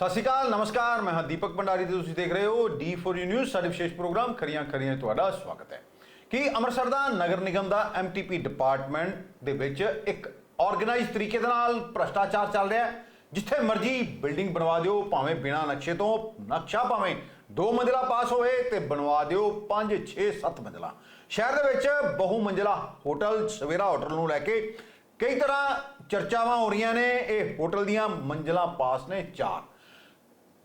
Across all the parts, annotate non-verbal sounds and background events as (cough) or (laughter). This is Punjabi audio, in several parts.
ਸਤਿ ਸ਼੍ਰੀ ਅਕਾਲ, ਨਮਸਕਾਰ, ਮੈਂ ਹਾਂ ਦੀਪਕ ਭੰਡਾਰੀ ਤੇ ਤੁਸੀਂ ਦੇਖ ਰਹੇ ਹੋ D4U ਨਿਊਜ਼ ਸਾਡੇ ਵਿਸ਼ੇਸ਼ ਪ੍ਰੋਗਰਾਮ ਖਰੀਆਂ ਖਰੀਆਂ ਤੁਹਾਡਾ ਸਵਾਗਤ ਹੈ। ਕਿ ਅੰਮ੍ਰਿਤਸਰ ਦਾ ਨਗਰ ਨਿਗਮ ਦਾ MTP ਡਿਪਾਰਟਮੈਂਟ ਦੇ ਵਿੱਚ ਇੱਕ ਆਰਗੇਨਾਈਜ਼ ਤਰੀਕੇ ਦੇ ਨਾਲ ਭ੍ਰਸ਼ਟਾਚਾਰ ਚੱਲ ਰਿਹਾ ਹੈ, ਜਿੱਥੇ ਮਰਜ਼ੀ ਬਿਲਡਿੰਗ ਬਣਵਾ ਦਿਓ, ਭਾਵੇਂ ਬਿਨਾ ਨਕਸ਼ੇ ਤੋਂ, ਨਕਸ਼ਾ ਭਾਵੇਂ ਦੋ ਮੰਜ਼ਲਾ ਪਾਸ ਹੋਵੇ ਤੇ ਬਣਵਾ ਦਿਓ 5 6 7 ਮੰਜ਼ਲਾ। ਸ਼ਹਿਰ ਦੇ ਵਿੱਚ ਬਹੁ ਮੰਜ਼ਲਾ, ਹੋਟਲ ਸਵੇਰਾ ਹੋਟਲ ਨੂੰ ਲੈ ਕੇ ਕਈ ਤਰ੍ਹਾਂ ਚਰਚਾਵਾਂ ਹੋ ਰਹੀਆਂ ਨੇ, ਇਹ ਹੋਟਲ ਦੀਆਂ ਮੰਜ਼ਲਾਂ ਪਾਸ ਨੇ ਚਾਰ।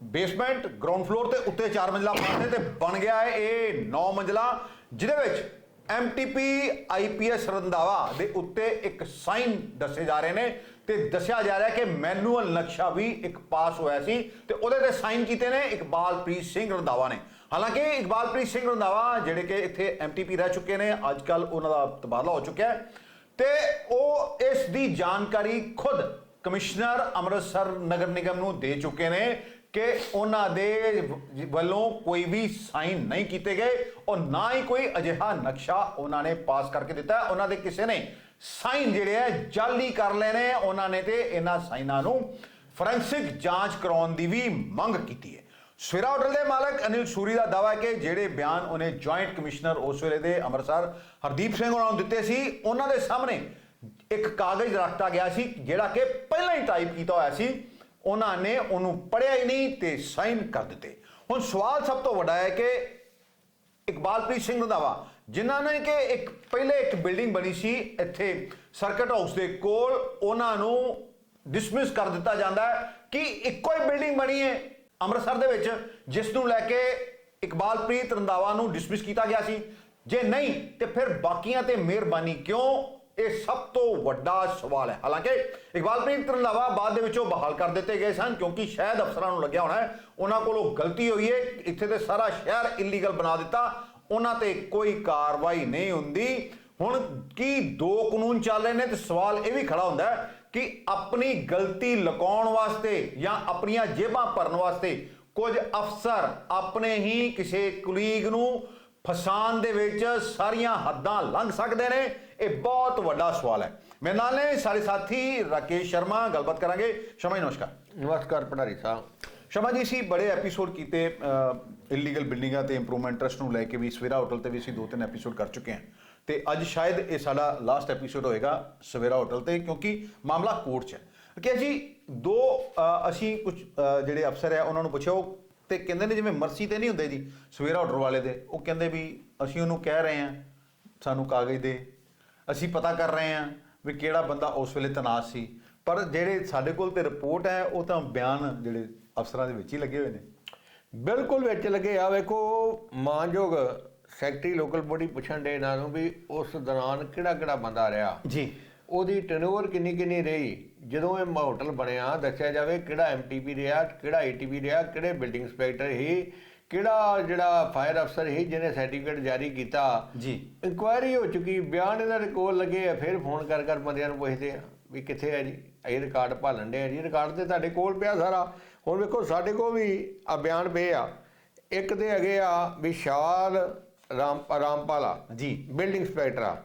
ਬੇਸਮੈਂਟ ਗਰਾਊਂਡ ਫਲੋਰ ਤੇ ਉੱਤੇ 4 ਮੰਜ਼ਲਾ ਪਾਸ ਨੇ ਤੇ ਬਣ ਗਿਆ ਹੈ ਇਹ 9 ਮੰਜ਼ਲਾ, ਜਿਹਦੇ ਵਿੱਚ MTP IPS ਰੰਧਾਵਾ ਦੇ ਉੱਤੇ ਇੱਕ ਸਾਈਨ ਦੱਸੇ ਜਾ ਰਹੇ ਨੇ ਤੇ ਦੱਸਿਆ ਜਾ ਰਿਹਾ ਕਿ ਮੈਨੂਅਲ ਨਕਸ਼ਾ ਵੀ ਇੱਕ ਪਾਸ ਹੋਇਆ ਸੀ ਤੇ ਉਹਦੇ ਤੇ ਸਾਈਨ ਕੀਤੇ ਨੇ ਇਕਬਾਲਪ੍ਰੀਤ ਸਿੰਘ ਰੰਧਾਵਾ ਨੇ। ਹਾਲਾਂਕਿ ਇਕਬਾਲਪ੍ਰੀਤ ਸਿੰਘ ਰੰਧਾਵਾ ਜਿਹੜੇ ਕਿ ਇੱਥੇ MTP ਰਹਿ ਚੁੱਕੇ ਨੇ ਅੱਜ ਕੱਲ ਉਹਨਾਂ ਦਾ ਤਬਾਦਲਾ ਹੋ ਚੁੱਕਿਆ ਹੈ ਤੇ ਉਹ ਇਸ ਦੀ ਜਾਣਕਾਰੀ ਖੁਦ ਕਮਿਸ਼ਨਰ ਅੰਮ੍ਰਿਤਸਰ ਨਗਰ ਨਿਗਮ ਨੂੰ ਦੇ ਚੁੱਕੇ ਨੇ ਕਿ ਉਹਨਾਂ ਦੇ ਵੱਲੋਂ ਕੋਈ ਵੀ ਸਾਈਨ ਨਹੀਂ ਕੀਤੇ ਗਏ ਔਰ ਨਾ ਹੀ ਕੋਈ ਅਜਿਹਾ ਨਕਸ਼ਾ ਉਹਨਾਂ ਨੇ ਪਾਸ ਕਰਕੇ ਦਿੱਤਾ। ਉਹਨਾਂ ਦੇ ਕਿਸੇ ਨੇ ਸਾਈਨ ਜਿਹੜੇ ਹੈ ਜਾਲੀ ਕਰ ਲਏ ਨੇ ਉਹਨਾਂ ਨੇ ਤੇ ਇਹਨਾਂ ਸਾਈਨਾਂ ਨੂੰ ਫੋਰੈਂਸਿਕ ਜਾਂਚ ਕਰਾਉਣ ਦੀ ਵੀ ਮੰਗ ਕੀਤੀ ਹੈ। ਸਵੇਰਾ ਹੋਟਲ ਦੇ ਮਾਲਕ ਅਨਿਲ ਸੂਰੀ ਦਾ ਦਾਅਵਾ ਹੈ ਕਿ ਜਿਹੜੇ ਬਿਆਨ ਉਹਨੇ ਜੁਆਇੰਟ ਕਮਿਸ਼ਨਰ ਉਸ ਵੇਲੇ ਦੇ ਅੰਮ੍ਰਿਤਸਰ ਹਰਦੀਪ ਸਿੰਘ ਉਹਨਾਂ ਨੂੰ ਦਿੱਤੇ ਸੀ, ਉਹਨਾਂ ਦੇ ਸਾਹਮਣੇ ਇੱਕ ਕਾਗਜ਼ ਰੱਖਤਾ ਗਿਆ ਸੀ, ਜਿਹੜਾ ਕਿ ਪਹਿਲਾਂ ਹੀ ਟਾਈਪ ਕੀਤਾ ਹੋਇਆ ਸੀ। ਉਹਨਾਂ ਨੇ ਉਹਨੂੰ ਪੜ੍ਹਿਆ ਹੀ ਨਹੀਂ ਤੇ ਸਾਈਨ ਕਰ ਦਿੱਤੇ। ਹੁਣ ਸਵਾਲ ਸਭ ਤੋਂ ਵੱਡਾ ਹੈ ਕਿ ਇਕਬਾਲਪ੍ਰੀਤ ਸਿੰਘ ਰੰਧਾਵਾ ਜਿਨ੍ਹਾਂ ਨੇ ਕਿ ਇੱਕ ਪਹਿਲੇ ਇੱਕ ਬਿਲਡਿੰਗ ਬਣੀ ਸੀ, ਇੱਥੇ ਸਰਕਟ ਹਾਊਸ ਦੇ ਕੋਲ ਉਹਨਾਂ ਨੂੰ ਡਿਸਮਿਸ ਕਰ ਦਿੱਤਾ ਜਾਂਦਾ ਹੈ ਕਿ ਇੱਕੋ ਹੀ ਬਿਲਡਿੰਗ ਬਣੀ ਹੈ ਅੰਮ੍ਰਿਤਸਰ ਦੇ ਵਿੱਚ, ਜਿਸ ਨੂੰ ਲੈ ਕੇ ਇਕਬਾਲਪ੍ਰੀਤ ਰੰਧਾਵਾ ਨੂੰ ਡਿਸਮਿਸ ਕੀਤਾ ਗਿਆ ਸੀ। ਜੇ ਨਹੀਂ, ਤੇ ਫਿਰ ਬਾਕੀਆਂ ਤੇ ਮਿਹਰਬਾਨੀ ਕਿਉਂ ਇਹ ਸਭ ਤੋਂ ਵੱਡਾ ਸਵਾਲ ਹੈ। ਹਾਲਾਂਕਿ ਇਕਬਾਲਪ੍ਰੀਤ ਰੰਧਾਵਾ ਬਾਅਦ ਦੇ ਵਿੱਚੋਂ ਬਹਾਲ ਕਰ ਦਿੱਤੇ ਗਏ ਸਨ ਕਿਉਂਕਿ ਸ਼ਾਇਦ ਅਫਸਰਾਂ ਨੂੰ ਲੱਗਿਆ ਹੋਣਾ ਉਹਨਾਂ ਕੋਲੋਂ ਗਲਤੀ ਹੋਈ ਹੈ। ਇੱਥੇ ਤੇ ਸਾਰਾ ਸ਼ਹਿਰ ਇਲੀਗਲ ਬਣਾ ਦਿੱਤਾ। ਉਹਨਾਂ ਤੇ ਕੋਈ ਕਾਰਵਾਈ ਨਹੀਂ ਹੁੰਦੀ। ਹੁਣ ਕੀ ਦੋ ਕਾਨੂੰਨ ਚੱਲ ਰਹੇ ਨੇ ਤੇ ਸਵਾਲ ਇਹ ਵੀ ਖੜਾ ਹੁੰਦਾ ਹੈ ਕਿ ਆਪਣੀ ਗਲਤੀ ਲੁਕਾਉਣ ਵਾਸਤੇ ਜਾਂ ਆਪਣੀਆਂ ਜੇਬਾਂ ਭਰਨ ਵਾਸਤੇ ਕੁਝ ਅਫਸਰ ਆਪਣੇ ਹੀ ਕਿਸੇ ਕੁਲੀਗ ਨੂੰ ਫਸਾਨ ਦੇ ਵਿੱਚ ਸਾਰੀਆਂ ਹੱਦਾਂ ਲੰਘ ਸਕਦੇ ਨੇ। ਇਹ ਬਹੁਤ ਵੱਡਾ ਸਵਾਲ ਹੈ। ਮੇਰੇ ਨਾਲ ਨੇ ਸਾਡੇ ਸਾਥੀ ਰਾਕੇਸ਼ ਸ਼ਰਮਾ ਗੱਲਬਾਤ ਕਰਾਂਗੇ। ਸ਼ਰਮਾ ਜੀ ਨਮਸਕਾਰ। ਨਮਸਕਾਰ ਭੰਡਾਰੀ ਸਾਹਿਬ। ਸ਼ਰਮਾ ਜੀ ਅਸੀਂ ਬੜੇ ਐਪੀਸੋਡ ਕੀਤੇ ਇਲੀਗਲ ਬਿਲਡਿੰਗਾਂ ਤੇ ਇੰਪਰੂਵਮੈਂਟ ਟਰਸਟ ਨੂੰ ਲੈ ਕੇ ਵੀ ਸਵੇਰਾ ਹੋਟਲ ਤੇ ਵੀ ਅਸੀਂ ਦੋ ਤਿੰਨ ਐਪੀਸੋਡ ਕਰ ਚੁੱਕੇ ਹਾਂ। ਤੇ ਅੱਜ ਸ਼ਾਇਦ ਇਹ ਸਾਡਾ ਲਾਸਟ ਐਪੀਸੋਡ ਹੋਏਗਾ ਸਵੇਰਾ ਹੋਟਲ ਤੇ ਕਿਉਂਕਿ ਮਾਮਲਾ ਕੋਰਟ 'ਚ ਹੈ। ਕਿ ਅਸੀਂ ਦੋ ਅਸੀਂ ਕੁਝ ਜਿਹੜੇ ਅਫਸਰ ਹੈ ਉਹਨਾਂ ਨੂੰ ਪੁੱਛਿਆ ਤੇ ਕਹਿੰਦੇ ਨੇ ਜਿਵੇਂ ਮਰਸੀ ਤੇ ਨਹੀਂ ਹੁੰਦੇ ਜੀ ਸਵੇਰਾ ਹੋਟਲ ਵਾਲੇ ਦੇ ਉਹ ਕਹਿੰਦੇ ਵੀ ਅਸੀਂ ਉਹਨੂੰ ਕਹਿ ਰਹੇ ਹਾਂ ਸਾਨੂੰ ਕਾਗਜ਼ ਦੇ। ਅਸੀਂ ਪਤਾ ਕਰ ਰਹੇ ਹਾਂ ਵੀ ਕਿਹੜਾ ਬੰਦਾ ਉਸ ਵੇਲੇ ਤਨਾਸ ਸੀ। ਪਰ ਜਿਹੜੇ ਸਾਡੇ ਕੋਲ ਤੇ ਰਿਪੋਰਟ ਹੈ ਉਹ ਤਾਂ ਬਿਆਨ ਜਿਹੜੇ ਅਫਸਰਾਂ ਦੇ ਵਿੱਚ ਹੀ ਲੱਗੇ ਹੋਏ ਨੇ। ਬਿਲਕੁਲ ਵਿੱਚ ਲੱਗੇ। ਆ ਵੇਖੋ ਮਾਨਯੋਗ ਸੈਕਟਰੀ ਲੋਕਲ ਬੋਡੀ ਪੁੱਛਣ ਦੇ ਨੂੰ ਵੀ ਉਸ ਦੌਰਾਨ ਕਿਹੜਾ ਕਿਹੜਾ ਬੰਦਾ ਰਿਹਾ? ਜੀ। ਉਹਦੀ ਟਰਨਓਵਰ ਕਿੰਨੀ ਕਿੰਨੀ ਰਹੀ? ਜਦੋਂ ਇਹ ਹੋਟਲ ਬਣਿਆ ਦੱਸਿਆ ਜਾਵੇ ਕਿਹੜਾ ਐਮਟੀਪੀ ਰਿਹਾ ਕਿਹੜਾ ਏਟੀਪੀ ਰਿਹਾ ਕਿਹੜੇ ਬਿਲਡਿੰਗ ਇੰਸਪੈਕਟਰ ਸੀ ਕਿਹੜਾ ਜਿਹੜਾ ਫਾਇਰ ਅਫਸਰ ਸੀ ਜਿਹਨੇ ਸਰਟੀਫਿਕੇਟ ਜਾਰੀ ਕੀਤਾ? ਜੀ। ਇਨਕੁਆਇਰੀ ਹੋ ਚੁੱਕੀ ਬਿਆਨ ਇਹਨਾਂ ਦੇ ਕੋਲ ਲੱਗੇ ਆ ਫਿਰ ਫੋਨ ਕਰ ਕਰ ਬੰਦਿਆਂ ਨੂੰ ਪੁੱਛਦੇ ਆ ਵੀ ਕਿੱਥੇ ਹੈ ਜੀ? ਇਹ ਰਿਕਾਰਡ ਭਾਲਣ ਦੇ ਆ ਜੀ। ਰਿਕਾਰਡ ਤੇ ਤੁਹਾਡੇ ਕੋਲ ਪਿਆ ਸਾਰਾ। ਹੁਣ ਵੇਖੋ ਸਾਡੇ ਕੋਲ ਵੀ ਆ ਬਿਆਨ ਪਏ ਆ। ਇੱਕ ਤੇ ਹੈਗੇ ਆ ਵਿਸ਼ਾਲ ਰਾਮ ਰਾਮਪਾਲਾ ਜੀ। ਬਿਲਡਿੰਗ ਇੰਸਪੈਕਟਰ ਆ।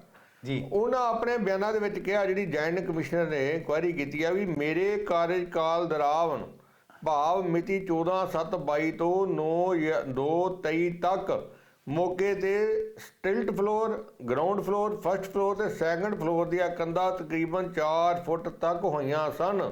ਜੀ। ਉਹਨਾਂ ਆਪਣੇ ਬਿਆਨਾਂ ਦੇ ਵਿੱਚ ਕਿਹਾ ਜਿਹੜੀ ਜੁਆਇੰਟ ਕਮਿਸ਼ਨਰ ਨੇ ਇਨਕੁਆਇਰੀ ਕੀਤੀ ਆ ਵੀ ਮੇਰੇ ਕਾਰਜਕਾਲ ਦੌਰਾਨ ਭਾਵ ਮਿਤੀ 14/7/22 ਤੋਂ 9/2/23 ਤੱਕ। ਮੌਕੇ ਤੇ stilt floor, ground floor first floor ਤੇ ਸੈਕੰਡ ਫਲੋਰ ਦੀਆਂ ਕੰਧਾਂ ਤਕਰੀਬਨ 4 ਫੁੱਟ ਤੱਕ ਹੋਈਆਂ ਸਨ।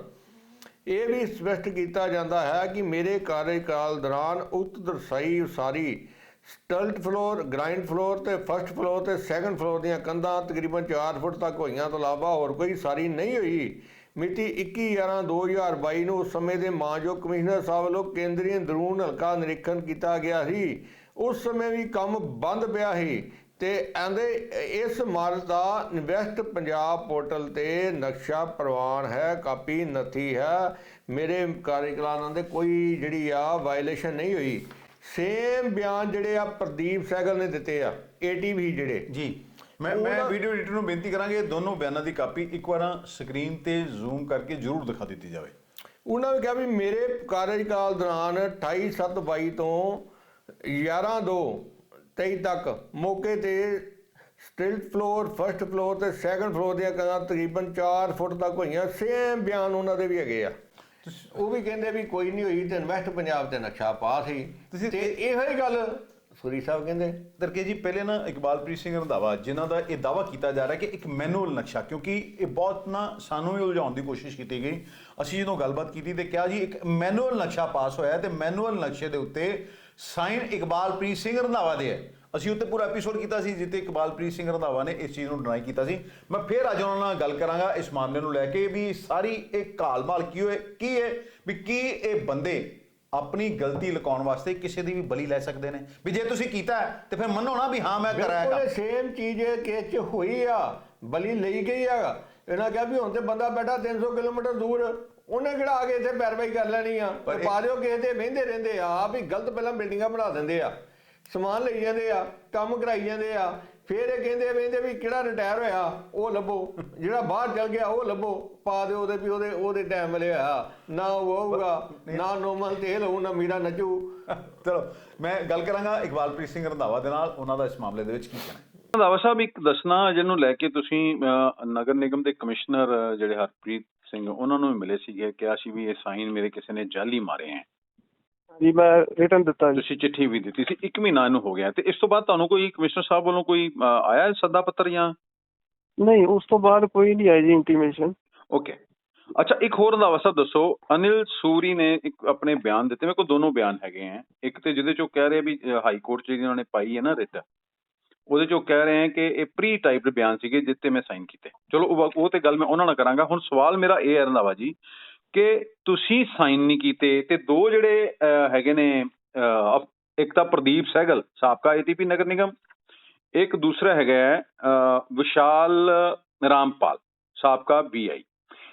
ਇਹ ਵੀ ਸਪਸ਼ਟ ਕੀਤਾ ਜਾਂਦਾ ਹੈ ਕਿ ਮੇਰੇ ਕਾਰਜਕਾਲ ਦੌਰਾਨ ਉਕਤ ਦਰਸਾਈ ਉਸਾਰੀ ਸਟਲਟ ਫਲੋਰ ਗ੍ਰਾਈਂਡ ਫਲੋਰ ਤੇ ਫਰਸਟ ਫਲੋਰ ਤੇ ਸੈਕੰਡ ਫਲੋਰ ਦੀਆਂ ਕੰਧਾਂ ਤਕਰੀਬਨ 4 ਫੁੱਟ ਤੱਕ ਹੋਈਆਂ ਤੋਂ ਇਲਾਵਾ ਹੋਰ ਕੋਈ ਸਾਰੀ ਨਹੀਂ ਹੋਈ। ਮਿਤੀ 21/11/2022 ਨੂੰ ਉਸ ਸਮੇਂ ਦੇ ਮਾਨਯੋਗ ਕਮਿਸ਼ਨਰ ਸਾਹਿਬ ਵੱਲੋਂ ਕੇਂਦਰੀ ਅੰਦਰੂਨ ਹਲਕਾ ਨਿਰੀਖਣ ਕੀਤਾ ਗਿਆ ਸੀ। ਉਸ ਸਮੇਂ ਵੀ ਕੰਮ ਬੰਦ ਪਿਆ ਸੀ ਤੇ ਆਂਦੇ, ਇਸ ਇਮਾਰਤ ਦਾ ਇਨਵੈਸਟ ਪੰਜਾਬ ਪੋਰਟਲ ਤੇ ਨਕਸ਼ਾ ਪ੍ਰਵਾਨ ਹੈ, ਕਾਪੀ ਨਥੀ ਹੈ। ਮੇਰੇ ਕਾਰਜਕਲਾਨਾਂ ਦੇ ਕੋਈ ਜਿਹੜੀ ਆ ਵਾਇਲੇਸ਼ਨ ਨਹੀਂ ਹੋਈ। ਸੇਮ ਬਿਆਨ ਜਿਹੜੇ ਆ ਪ੍ਰਦੀਪ ਸਹਿਗਲ ਨੇ ਦਿੱਤੇ ਆ ਏਟੀਵੀ ਜਿਹੜੇ। ਜੀ। ਮੈਂ ਮੈਂ ਵੀਡੀਓ ਐਡੀਟਰ ਨੂੰ ਬੇਨਤੀ ਕਰਾਂਗੇ ਦੋਨੋਂ ਬਿਆਨਾਂ ਦੀ ਕਾਪੀ ਇੱਕ ਵਾਰ ਸਕਰੀਨ ਤੇ ਜ਼ੂਮ ਕਰਕੇ ਜ਼ਰੂਰ ਦਿਖਾ ਦਿੱਤੀ ਜਾਵੇ। ਉਹਨਾਂ ਨੇ ਕਿਹਾ ਵੀ ਮੇਰੇ ਕਾਰਜਕਾਲ ਦੌਰਾਨ 28/7/22 ਤੋਂ 11/2/23 ਤੱਕ ਮੌਕੇ ਤੇ ਸਟਿਲਟ ਫਲੋਰ ਫਰਸਟ ਫਲੋਰ ਤੇ ਸੈਕੰਡ ਫਲੋਰ ਦੀਆਂ ਕੰਧਾਂ ਤਕਰੀਬਨ 4 ਫੁੱਟ ਤੱਕ ਹੋਈਆਂ। ਸੇਮ ਬਿਆਨ ਉਹਨਾਂ ਦੇ ਵੀ ਹੈਗੇ ਆ। ਉਹ ਵੀ ਕਹਿੰਦੇ ਵੀ ਕੋਈ ਨਹੀਂ ਹੋਈ ਤੇ ਇਨਵੈਸਟ ਪੰਜਾਬ ਤੇ ਨਕਸ਼ਾ ਪਾਸ ਤੁਸੀਂ- ਤੇ ਇਹੋ ਹੀ ਗੱਲ ਸੁਰੀ ਸਾਹਿਬ ਕਹਿੰਦੇ ਦਰਕੇ ਜੀ, ਪਹਿਲੇ ਨਾ ਇਕਬਾਲਪ੍ਰੀਤ ਸਿੰਘ ਰੰਧਾਵਾ, ਜਿਨ੍ਹਾਂ ਦਾ ਇਹ ਦਾਵਾ ਕੀਤਾ ਜਾ ਰਿਹਾ ਕਿ ਇੱਕ ਮੈਨੂਅਲ ਨਕਸ਼ਾ, ਕਿਉਂਕਿ ਇਹ ਬਹੁਤ ਨਾ ਸਾਨੂੰ ਵੀ ਉਲਝਾਉਣ ਦੀ ਕੋਸ਼ਿਸ਼ ਕੀਤੀ ਗਈ। ਅਸੀਂ ਜਦੋਂ ਗੱਲਬਾਤ ਕੀਤੀ ਤੇ ਕਿਹਾ ਜੀ, ਇੱਕ ਮੈਨੂਅਲ ਨਕਸ਼ਾ ਪਾਸ ਹੋਇਆ ਹੈ ਤੇ ਮੈਨੂਅਲ ਨਕਸ਼ੇ ਦੇ ਉੱਤੇ ਸਾਈਨ ਇਕਬਾਲਪ੍ਰੀਤ ਸਿੰਘ ਰੰਧਾਵਾ ਦੇ ਹੈ। ਅਸੀਂ ਉੱਤੇ ਪੂਰਾ ਐਪੀਸੋਡ ਕੀਤਾ ਸੀ ਜਿੱਤੇ ਇਕਬਾਲਪ੍ਰੀਤ ਸਿੰਘ ਰੰਧਾਵਾ ਨੇ ਇਸ ਚੀਜ਼ ਨੂੰ ਡਿਨਾਈ ਕੀਤਾ ਸੀ। ਮੈਂ ਫਿਰ ਅੱਜ ਉਹਨਾਂ ਨਾਲ ਗੱਲ ਕਰਾਂਗਾ ਇਸ ਮਾਮਲੇ ਨੂੰ ਲੈ ਕੇ ਵੀ ਸਾਰੀ ਇਹ ਘਾਲ-ਮਾਲ ਕੀ ਹੋਏ, ਕੀ ਹੈ ਵੀ ਕੀ ਇਹ ਬੰਦੇ ਆਪਣੀ ਗਲਤੀ ਲੁਕਾਉਣ ਵਾਸਤੇ ਕਿਸੇ ਦੀ ਵੀ ਬਲੀ ਲੈ ਸਕਦੇ ਨੇ। ਵੀ ਜੇ ਤੁਸੀਂ ਕੀਤਾ ਹੈ, ਤੇ ਫਿਰ ਮੰਨੋ ਨਾ ਵੀ ਹਾਂ ਮੈਂ ਕਰਾਇਆ ਬਿਲਕੁਲ ਕੰਮ ਸੇਮ ਚੀਜ਼ ਇਹ ਕੇਸ 'ਚ ਹੋਈ ਆ। ਬਲੀ ਲਈ ਗਈ ਆ। ਇਹਨਾਂ ਕਿਹਾ ਵੀ ਹੁਣ ਤੇ ਬੰਦਾ ਬੈਠਾ 300 ਕਿਲੋਮੀਟਰ ਦੂਰ ਉਹਨੇ ਕਿਹੜਾ ਆ ਕੇ ਇੱਥੇ ਪੈਰਵਾਈ ਕਰ ਲੈਣੀ ਆ? ਪਰ ਤੇ ਇਹ- ਪਾ ਦਿਓ ਕਿਸੇ ਤੇ ਵਹਿੰਦੇ ਰਹਿੰਦੇ ਆ। ਆਪ ਹੀ ਗਲਤ ਪਹਿਲਾਂ ਬਿਲਡਿੰਗਾਂ ਬਣਾ ਦਿੰਦੇ ਆ। ਸਮਾਨ ਲਈ ਜਾਂਦੇ ਆ ਕੰਮ ਕਰਾਈ ਜਾਂਦੇ ਆ। ਫਿਰ ਇਹ ਕਹਿੰਦੇ ਵਹਿੰਦੇ ਵੀ ਕਿਹੜਾ ਰਿਟਾਇਰ ਹੋਇਆ? ਉਹ ਲੱਭੋ। ਜਿਹੜਾ ਬਾਹਰ ਚਲ ਗਿਆ ਉਹ ਲੱਭੋ। ਪਾ ਦਿਓ ਉਹਦੇ ਵੀ ਉਹਦੇ ਉਹਦੇ ਟਾਈਮ ਹੋਇਆ ਨਾ ਉਹ ਹੋਊਗਾ ਨਾ ਨੋਮਲ ਤੇਲ ਹੋਊ ਨਾ ਮੀਰਾ ਨੱਚੂ। ਚਲੋ ਮੈਂ ਗੱਲ ਕਰਾਂਗਾ ਇਕਬਾਲਪ੍ਰੀਤ ਸਿੰਘ ਰੰਧਾਵਾ ਦੇ ਨਾਲ। ਉਹਨਾਂ ਦਾ ਇਸ ਮਾਮਲੇ ਦੇ ਵਿੱਚ ਕੀ ਕਹਿਣਾ ਹੈ? ਰੰਧਾਵਾ ਸਾਹਿਬ ਇੱਕ ਦੱਸਣਾ ਜਿਹਨੂੰ ਲੈ ਕੇ ਤੁਸੀਂ ਨਗਰ ਨਿਗਮ ਦੇ ਕਮਿਸ਼ਨਰ ਜਿਹੜੇ ਹਰਪ੍ਰੀਤ ਸਿੰਘ ਉਹਨਾਂ ਨੂੰ ਵੀ ਮਿਲੇ ਸੀਗੇ। ਕਿਹਾ ਸੀ ਵੀ ਇਹ ਸਾਈਨ ਮੇਰੇ ਕਿਸੇ ਨੇ ਜਾਲੀ ਮਾਰੇ ਹੈ। ਜੀ ਮੈਂ ਰਿਟਰਨ ਦਿੱਤਾ ਜੀ। ਤੁਸੀਂ ਚਿੱਠੀ ਵੀ ਦਿੱਤੀ ਸੀ 1 ਮਹੀਨਾ ਇਹਨੂੰ ਹੋ ਗਿਆ ਤੇ ਇਸ ਤੋਂ ਬਾਅਦ ਤੁਹਾਨੂੰ ਕੋਈ ਕਮਿਸ਼ਨਰ ਸਾਹਿਬ ਵੱਲੋਂ ਕੋਈ ਆਇਆ ਸੱਦਾ ਪੱਤਰ ਜਾਂ? ਨਹੀਂ ਉਸ ਤੋਂ ਬਾਅਦ ਕੋਈ ਨਹੀਂ ਆਈ ਜੀ ਇੰਟੀਮੇਸ਼ਨ ਓਕੇ ਅੱਛਾ ਇੱਕ ਹੋਰ ਰੰਧਾਵਾ ਸਾਹਿਬ ਦੱਸੋ ਅਨਿਲ ਸੂਰੀ ਨੇ ਇੱਕ ਆਪਣੇ ਬਿਆਨ ਦਿੱਤੇ ਮੇਰੇ ਕੋਲ ਦੋਨੋਂ ਬਿਆਨ ਹੈਗੇ ਆ ਇੱਕ ਤੇ ਜਿਹਦੇ ਚੋਂ ਕਹਿ ਰਹੇ ਵੀ ਹਾਈ ਕੋਰਟ 'ਚ ਜਿਹੜੀ ਉਹਨਾਂ ਨੇ ਪਾਈ ਹੈ ਨਾ ਰਿਟ ਉਹਦੇ ਚੋਂ ਕਹਿ ਰਹੇ ਆ ਕਿ ਇਹ ਪ੍ਰੀ ਟਾਈਪਡ ਬਿਆਨ ਸੀਗੇ ਜਿਸ ਤੇ ਮੈਂ ਸਾਈਨ ਕੀਤੇ। ਚਲੋ ਉਹ ਤੇ ਗੱਲ ਮੈਂ ਉਹਨਾਂ ਨਾਲ ਕਰਾਂਗਾ। ਹੁਣ ਸਵਾਲ ਮੇਰਾ ਇਹ ਹੈ ਰੰਧਾਵਾ ਜੀ ਕਿ ਤੁਸੀਂ ਸਾਈਨ ਨਹੀਂ ਕੀਤੇ ਤੇ ਦੋ ਜਿਹੜੇ ਅਹ, ਹੈਗੇ ਨੇ ਅਹ, ਇੱਕ ਤਾਂ ਪ੍ਰਦੀਪ ਸਹਿਗਲ ਸਾਬਕਾ ਏਟੀਪੀ ਨਗਰ ਨਿਗਮ ਇੱਕ ਦੂਸਰਾ ਹੈਗਾ ਹੈ, ਅਹ, ਵਿਸ਼ਾਲ ਰਾਮਪਾਲ ਸਾਬਕਾ ਬੀਆਈ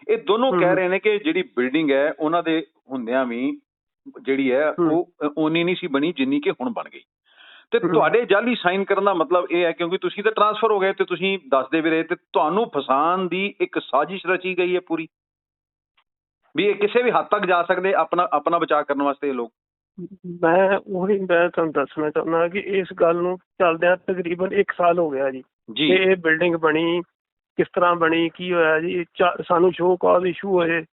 ਇਹ ਦੋਨੋਂ ਕਹਿ। ਰਹੇ ਨੇ ਕਿ ਜਿਹੜੀ ਬਿਲਡਿੰਗ ਹੈ ਉਹਨਾਂ ਦੇ ਹੁੰਦਿਆਂ ਵੀ ਜਿਹੜੀ ਹੈ ਹਮ। ਉਹ ਓਨੀ ਨਹੀਂ ਸੀ ਬਣੀ ਜਿੰਨੀ ਕਿ ਹੁਣ ਬਣ ਗਈ ਤੇ ਹਮ। ਤੁਹਾਡੇ ਜਾਲੀ ਸਾਈਨ ਕਰਨ ਦਾ ਮਤਲਬ ਇਹ ਹੈ ਕਿਉਂਕਿ ਤੁਸੀਂ ਤਾਂ ਟਰਾਂਸਫਰ ਹੋ ਗਏ ਤੇ ਤੁਸੀਂ ਦੱਸਦੇ ਵੀ ਰਹੇ ਤੇ ਤੁਹਾਨੂੰ ਫਸਾਣ ਦੀ ਇੱਕ ਸਾਜ਼ਿਸ਼ ਰਚੀ ਗਈ ਹੈ ਪੂਰੀ ਵੀ ਇਹ ਕਿਸੇ ਵੀ ਹੱਦ ਤੱਕ ਜਾ ਸਕਦੇ ਆਪਣਾ ਆਪਣਾ ਬਚਾਅ ਕਰਨ ਵਾਸਤੇ ਇਹ ਲੋਕ। ਮੈਂ ਉਹੀ ਮੈਂ ਤੁਹਾਨੂੰ ਦੱਸਣਾ ਚਾਹੁੰਦਾ ਕਿ ਇਸ ਗੱਲ ਨੂੰ ਚੱਲਦਿਆਂ ਤਕਰੀਬਨ 1 ਸਾਲ ਹੋ ਗਿਆ ਜੀ। ਜੀ। ਇਹ ਬਿਲਡਿੰਗ ਬਣੀ ਕਿਸ ਤਰ੍ਹਾਂ ਬਣੀ ਕੀ ਹੋਇਆ ਜੀ ਸਾਨੂੰ ਸ਼ੋਅ ਕਾਜ਼ ਇਸ਼ੂ ਹੋਏ।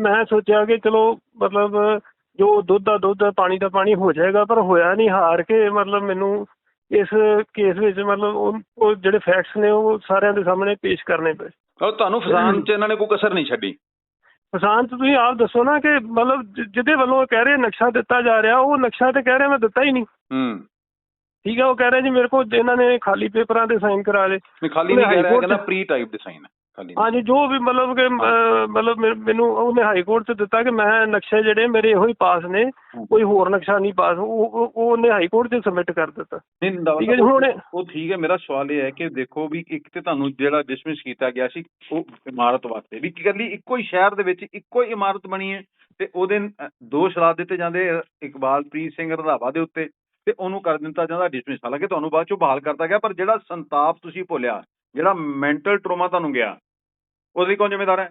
ਮੈਂ ਸੋਚਿਆ ਕਿ ਚਲੋ ਮਤਲਬ ਜੋ ਦੁੱਧ ਦਾ ਦੁੱਧ ਪਾਣੀ ਦਾ ਪਾਣੀ ਹੋ ਜਾਏਗਾ ਪਰ ਹੋਇਆ ਨਹੀਂ ਹਾਰ ਕੇ ਮਤਲਬ ਮੈਨੂੰ ਇਸ ਕੇਸ ਵਿੱਚ ਮਤਲਬ ਉਹ ਜਿਹੜੇ ਫੈਕਟਸ ਨੇ ਉਹ ਸਾਰਿਆਂ ਦੇ ਸਾਹਮਣੇ ਪੇਸ਼ ਕਰਨੇ ਪਏ। ਤੁਹਾਨੂੰ ਫਸਾਣ 'ਚ ਇਹਨਾਂ ਨੇ ਕੋਈ ਕਸਰ ਨਹੀਂ ਛੱਡੀ। ਕਿਸਾਨ ਤੁਸੀਂ ਆਪ ਦੱਸੋ ਨਾ ਕਿ ਮਤਲਬ ਜਿਹਦੇ ਵੱਲੋਂ ਕਹਿ ਰਹੇ ਨਕਸ਼ਾ ਦਿੱਤਾ ਜਾ ਰਿਹਾ ਉਹ ਨਕਸ਼ਾ ਤੇ ਕਹਿ ਰਿਹਾ ਮੈਂ ਦਿੱਤਾ ਹੀ ਨਹੀਂ। ਹੂੰ। ਠੀਕ ਹੈ ਉਹ ਕਹਿ ਰਿਹਾ ਜੀ ਮੇਰੇ ਕੋਲ ਇਹਨਾਂ ਨੇ ਖਾਲੀ ਪੇਪਰਾਂ ਤੇ ਸਾਈਨ ਕਰਾ ਲਏ। ਨਹੀਂ ਖਾਲੀ ਨਹੀਂ ਕਹਿ ਰਿਹਾ ਕਹਿੰਦਾ ਪ੍ਰੀ ਟਾਈਪ ਡਿਜ਼ਾਈਨ ਹੈ। ਹਾਂਜੀ। ਜੋ ਵੀ ਮਤਲਬ ਕਿ ਮਤਲਬ ਮੈਨ- ਉਹਨੇ ਹਾਈ ਕੋਰਟ 'ਚ ਦਿੱਤਾ ਕਿ ਮੈਂ ਨਕਸ਼ੇ ਜਿਹੜੇ ਮੇਰੇ ਇਹੋ ਹੀ ਪਾਸ ਨੇ ਕੋਈ ਹੋਰ ਨਕਸ਼ਾ ਨਹੀਂ ਪਾਸ ਉਹ ਉਹ- ਉਹ ਉਹਨੇ ਹਾਈ ਕੋਰਟ 'ਚ ਸਬਮਿਟ ਕਰ ਦਿੱਤਾ। ਠੀਕ ਹੈ ਹੁਣ ਉਹ ਠੀਕ ਹੈ ਮੇਰਾ ਸਵਾਲ ਇਹ ਹੈ ਕਿ ਦੇਖੋ ਵੀ ਇੱਕ ਤੇ ਤੁਹਾਨੂੰ ਜਿਹੜਾ ਡਿਸਮਿਸ ਕੀਤਾ ਗਿਆ ਸੀ ਉਹ ਇਮਾਰਤ ਵਾਸਤੇ। ਵੀ ਇਕੱਲੀ ਇੱਕੋ ਹੀ ਸ਼ਹਿਰ ਦੇ ਵਿੱਚ ਇੱਕੋ ਹੀ ਇਮਾਰਤ ਬਣੀ ਹੈ ਤੇ ਉਹਦੇ ਦੋਸ਼ ਲਾ ਦਿੱਤੇ ਜਾਂਦੇ ਇਕਬਾਲਪ੍ਰੀਤ ਸਿੰਘ ਰੰਧਾਵਾ ਦੇ ਉੱਤੇ ਤੇ ਉਹਨੂੰ ਕਰ ਦਿੱਤਾ ਜਾਂਦਾ ਡਿਸਮਿਸ ਹਾਲਾਂਕਿ ਤੁਹਾਨੂੰ ਬਾਅਦ ਚੋਂ ਬਹਾਲ ਕਰਤਾ ਗਿਆ ਪਰ ਜਿਹੜਾ ਸੰਤਾਪ ਤੁਸੀਂ ਭੁੱਲਿਆ ਜਿਹੜਾ ਮੈਂਟਲ ਟਰੋਮਾ ਤੁਹਾਨੂੰ ਗਿਆ ਉਹਦੇ ਲਈ ਕੌਣ ਜ਼ਿੰਮੇਦਾਰ ਹੈ?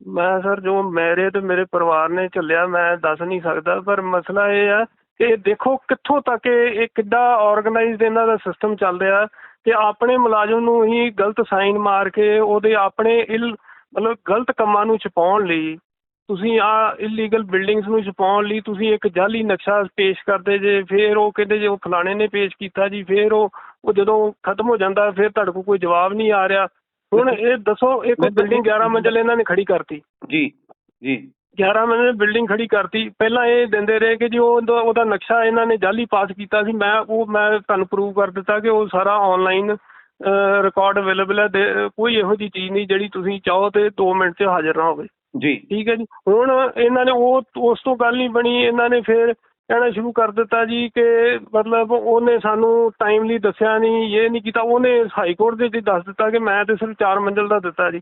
ਮੈਂ ਸਰ ਜੋ ਮੇਰੇ ਤੇ ਮੇਰੇ ਪਰਿਵਾਰ ਨੇ ਝੱਲਿਆ ਮੈਂ ਦੱਸ ਨਹੀਂ ਸਕਦਾ, ਪਰ ਮਸਲਾ ਇਹ ਆ ਕਿ ਦੇਖੋ ਕਿੱਥੋਂ ਤੱਕ ਇਹ ਕਿੱਡਾ ਆਰਗੇਨਾਈਜ਼ਡ ਇਹਨਾਂ ਦਾ ਸਿਸਟਮ ਚੱਲ ਰਿਹਾ ਕਿ ਆਪਣੇ ਮੁਲਾਜ਼ਮ ਨੂੰ ਹੀ ਗਲਤ ਸਾਈਨ ਮਾਰ ਕੇ ਉਹਦੇ ਆਪਣੇ ਇਲ, ਮਤਲਬ ਗਲਤ ਕੰਮਾਂ ਨੂੰ ਛੁਪਾਉਣ ਲਈ, ਤੁਸੀਂ ਆ ਇਲੀਗਲ ਬਿਲਡਿੰਗਸ ਨੂੰ ਛੁਪਾਉਣ ਲਈ ਤੁਸੀਂ ਇੱਕ ਜਾਲੀ ਨਕਸ਼ਾ ਪੇਸ਼ ਕਰਦੇ ਜੇ, ਫਿਰ ਉਹ ਕਹਿੰਦੇ ਜੇ ਉਹ ਫਲਾਣੇ ਨੇ ਪੇਸ਼ ਕੀਤਾ ਜੀ, ਫਿਰ ਉਹ ਉਹ ਜਦੋਂ ਖਤਮ ਹੋ ਜਾਂਦਾ, ਫਿਰ ਤੁਹਾਡੇ ਕੋਲ ਕੋਈ ਜਵਾਬ ਨਹੀਂ ਆ ਰਿਹਾ। ਹੁਣ ਇਹ ਦੱਸੋ ਇੱਕ ਬਿਲਡਿੰਗ 11 ਮੰਜ਼ਿਲ ਇਹਨਾਂ ਨੇ ਖੜੀ ਕਰਤੀ। ਜੀ ਜੀ। 11 ਮੰਜ਼ਿਲ ਬਿਲਡਿੰਗ ਖੜੀ ਕਰਤੀ। ਪਹਿਲਾਂ ਇਹ ਦਿੰਦੇ ਰਹੇ ਕਿ ਜੀ ਉਹ ਉਹਦਾ- ਨਕਸ਼ਾ ਇਹਨਾਂ ਨੇ ਜਾਲੀ ਪਾਸ ਕੀਤਾ ਸੀ। ਮੈਂ ਉਹ ਮੈਂ ਤੁਹਾਨੂੰ ਪ੍ਰੂਵ ਕਰ ਦਿੱਤਾ ਕਿ ਉਹ ਸਾਰਾ ਆਨਲਾਈਨ ਰਿਕਾਰਡ ਅਵੇਲੇਬਲ ਹੈ ਕੋਈ ਇਹੋ ਜੀ ਚੀਜ਼ ਨਹੀਂ ਜਿਹੜੀ ਤੁਸੀਂ ਚਾਹੋ ਤੇ 2 ਮਿੰਟ 'ਚ ਹਾਜ਼ਰ ਨਾ ਹੋਵੇ। ਜੀ। ਠੀਕ ਹੈ ਜੀ। ਹੁਣ ਇਹਨਾਂ ਨੇ ਉਹ ਉਸ ਤੋਂ ਗੱਲ ਨਹੀਂ ਬਣੀ। ਇਹਨਾਂ ਨੇ ਫਿਰ ਕਹਿਣਾ ਸ਼ੁਰੂ ਕਰ ਦਿੱਤਾ ਜੀ ਕਿ ਮਤਲਬ ਉਹਨੇ ਸਾਨੂੰ ਟਾਈਮਲੀ ਦੱਸਿਆ ਨਹੀਂ ਇਹ ਨਹੀਂ ਕੀਤਾ। ਉਹਨੇ ਹਾਈ ਕੋਰਟ ਦੇ ਵਿੱਚ ਦੱਸ ਦਿੱਤਾ ਕਿ ਮੈਂ ਤੇ ਸਿਰਫ 4 ਮੰਜ਼ਿਲ ਦਾ ਦਿੱਤਾ ਜੀ।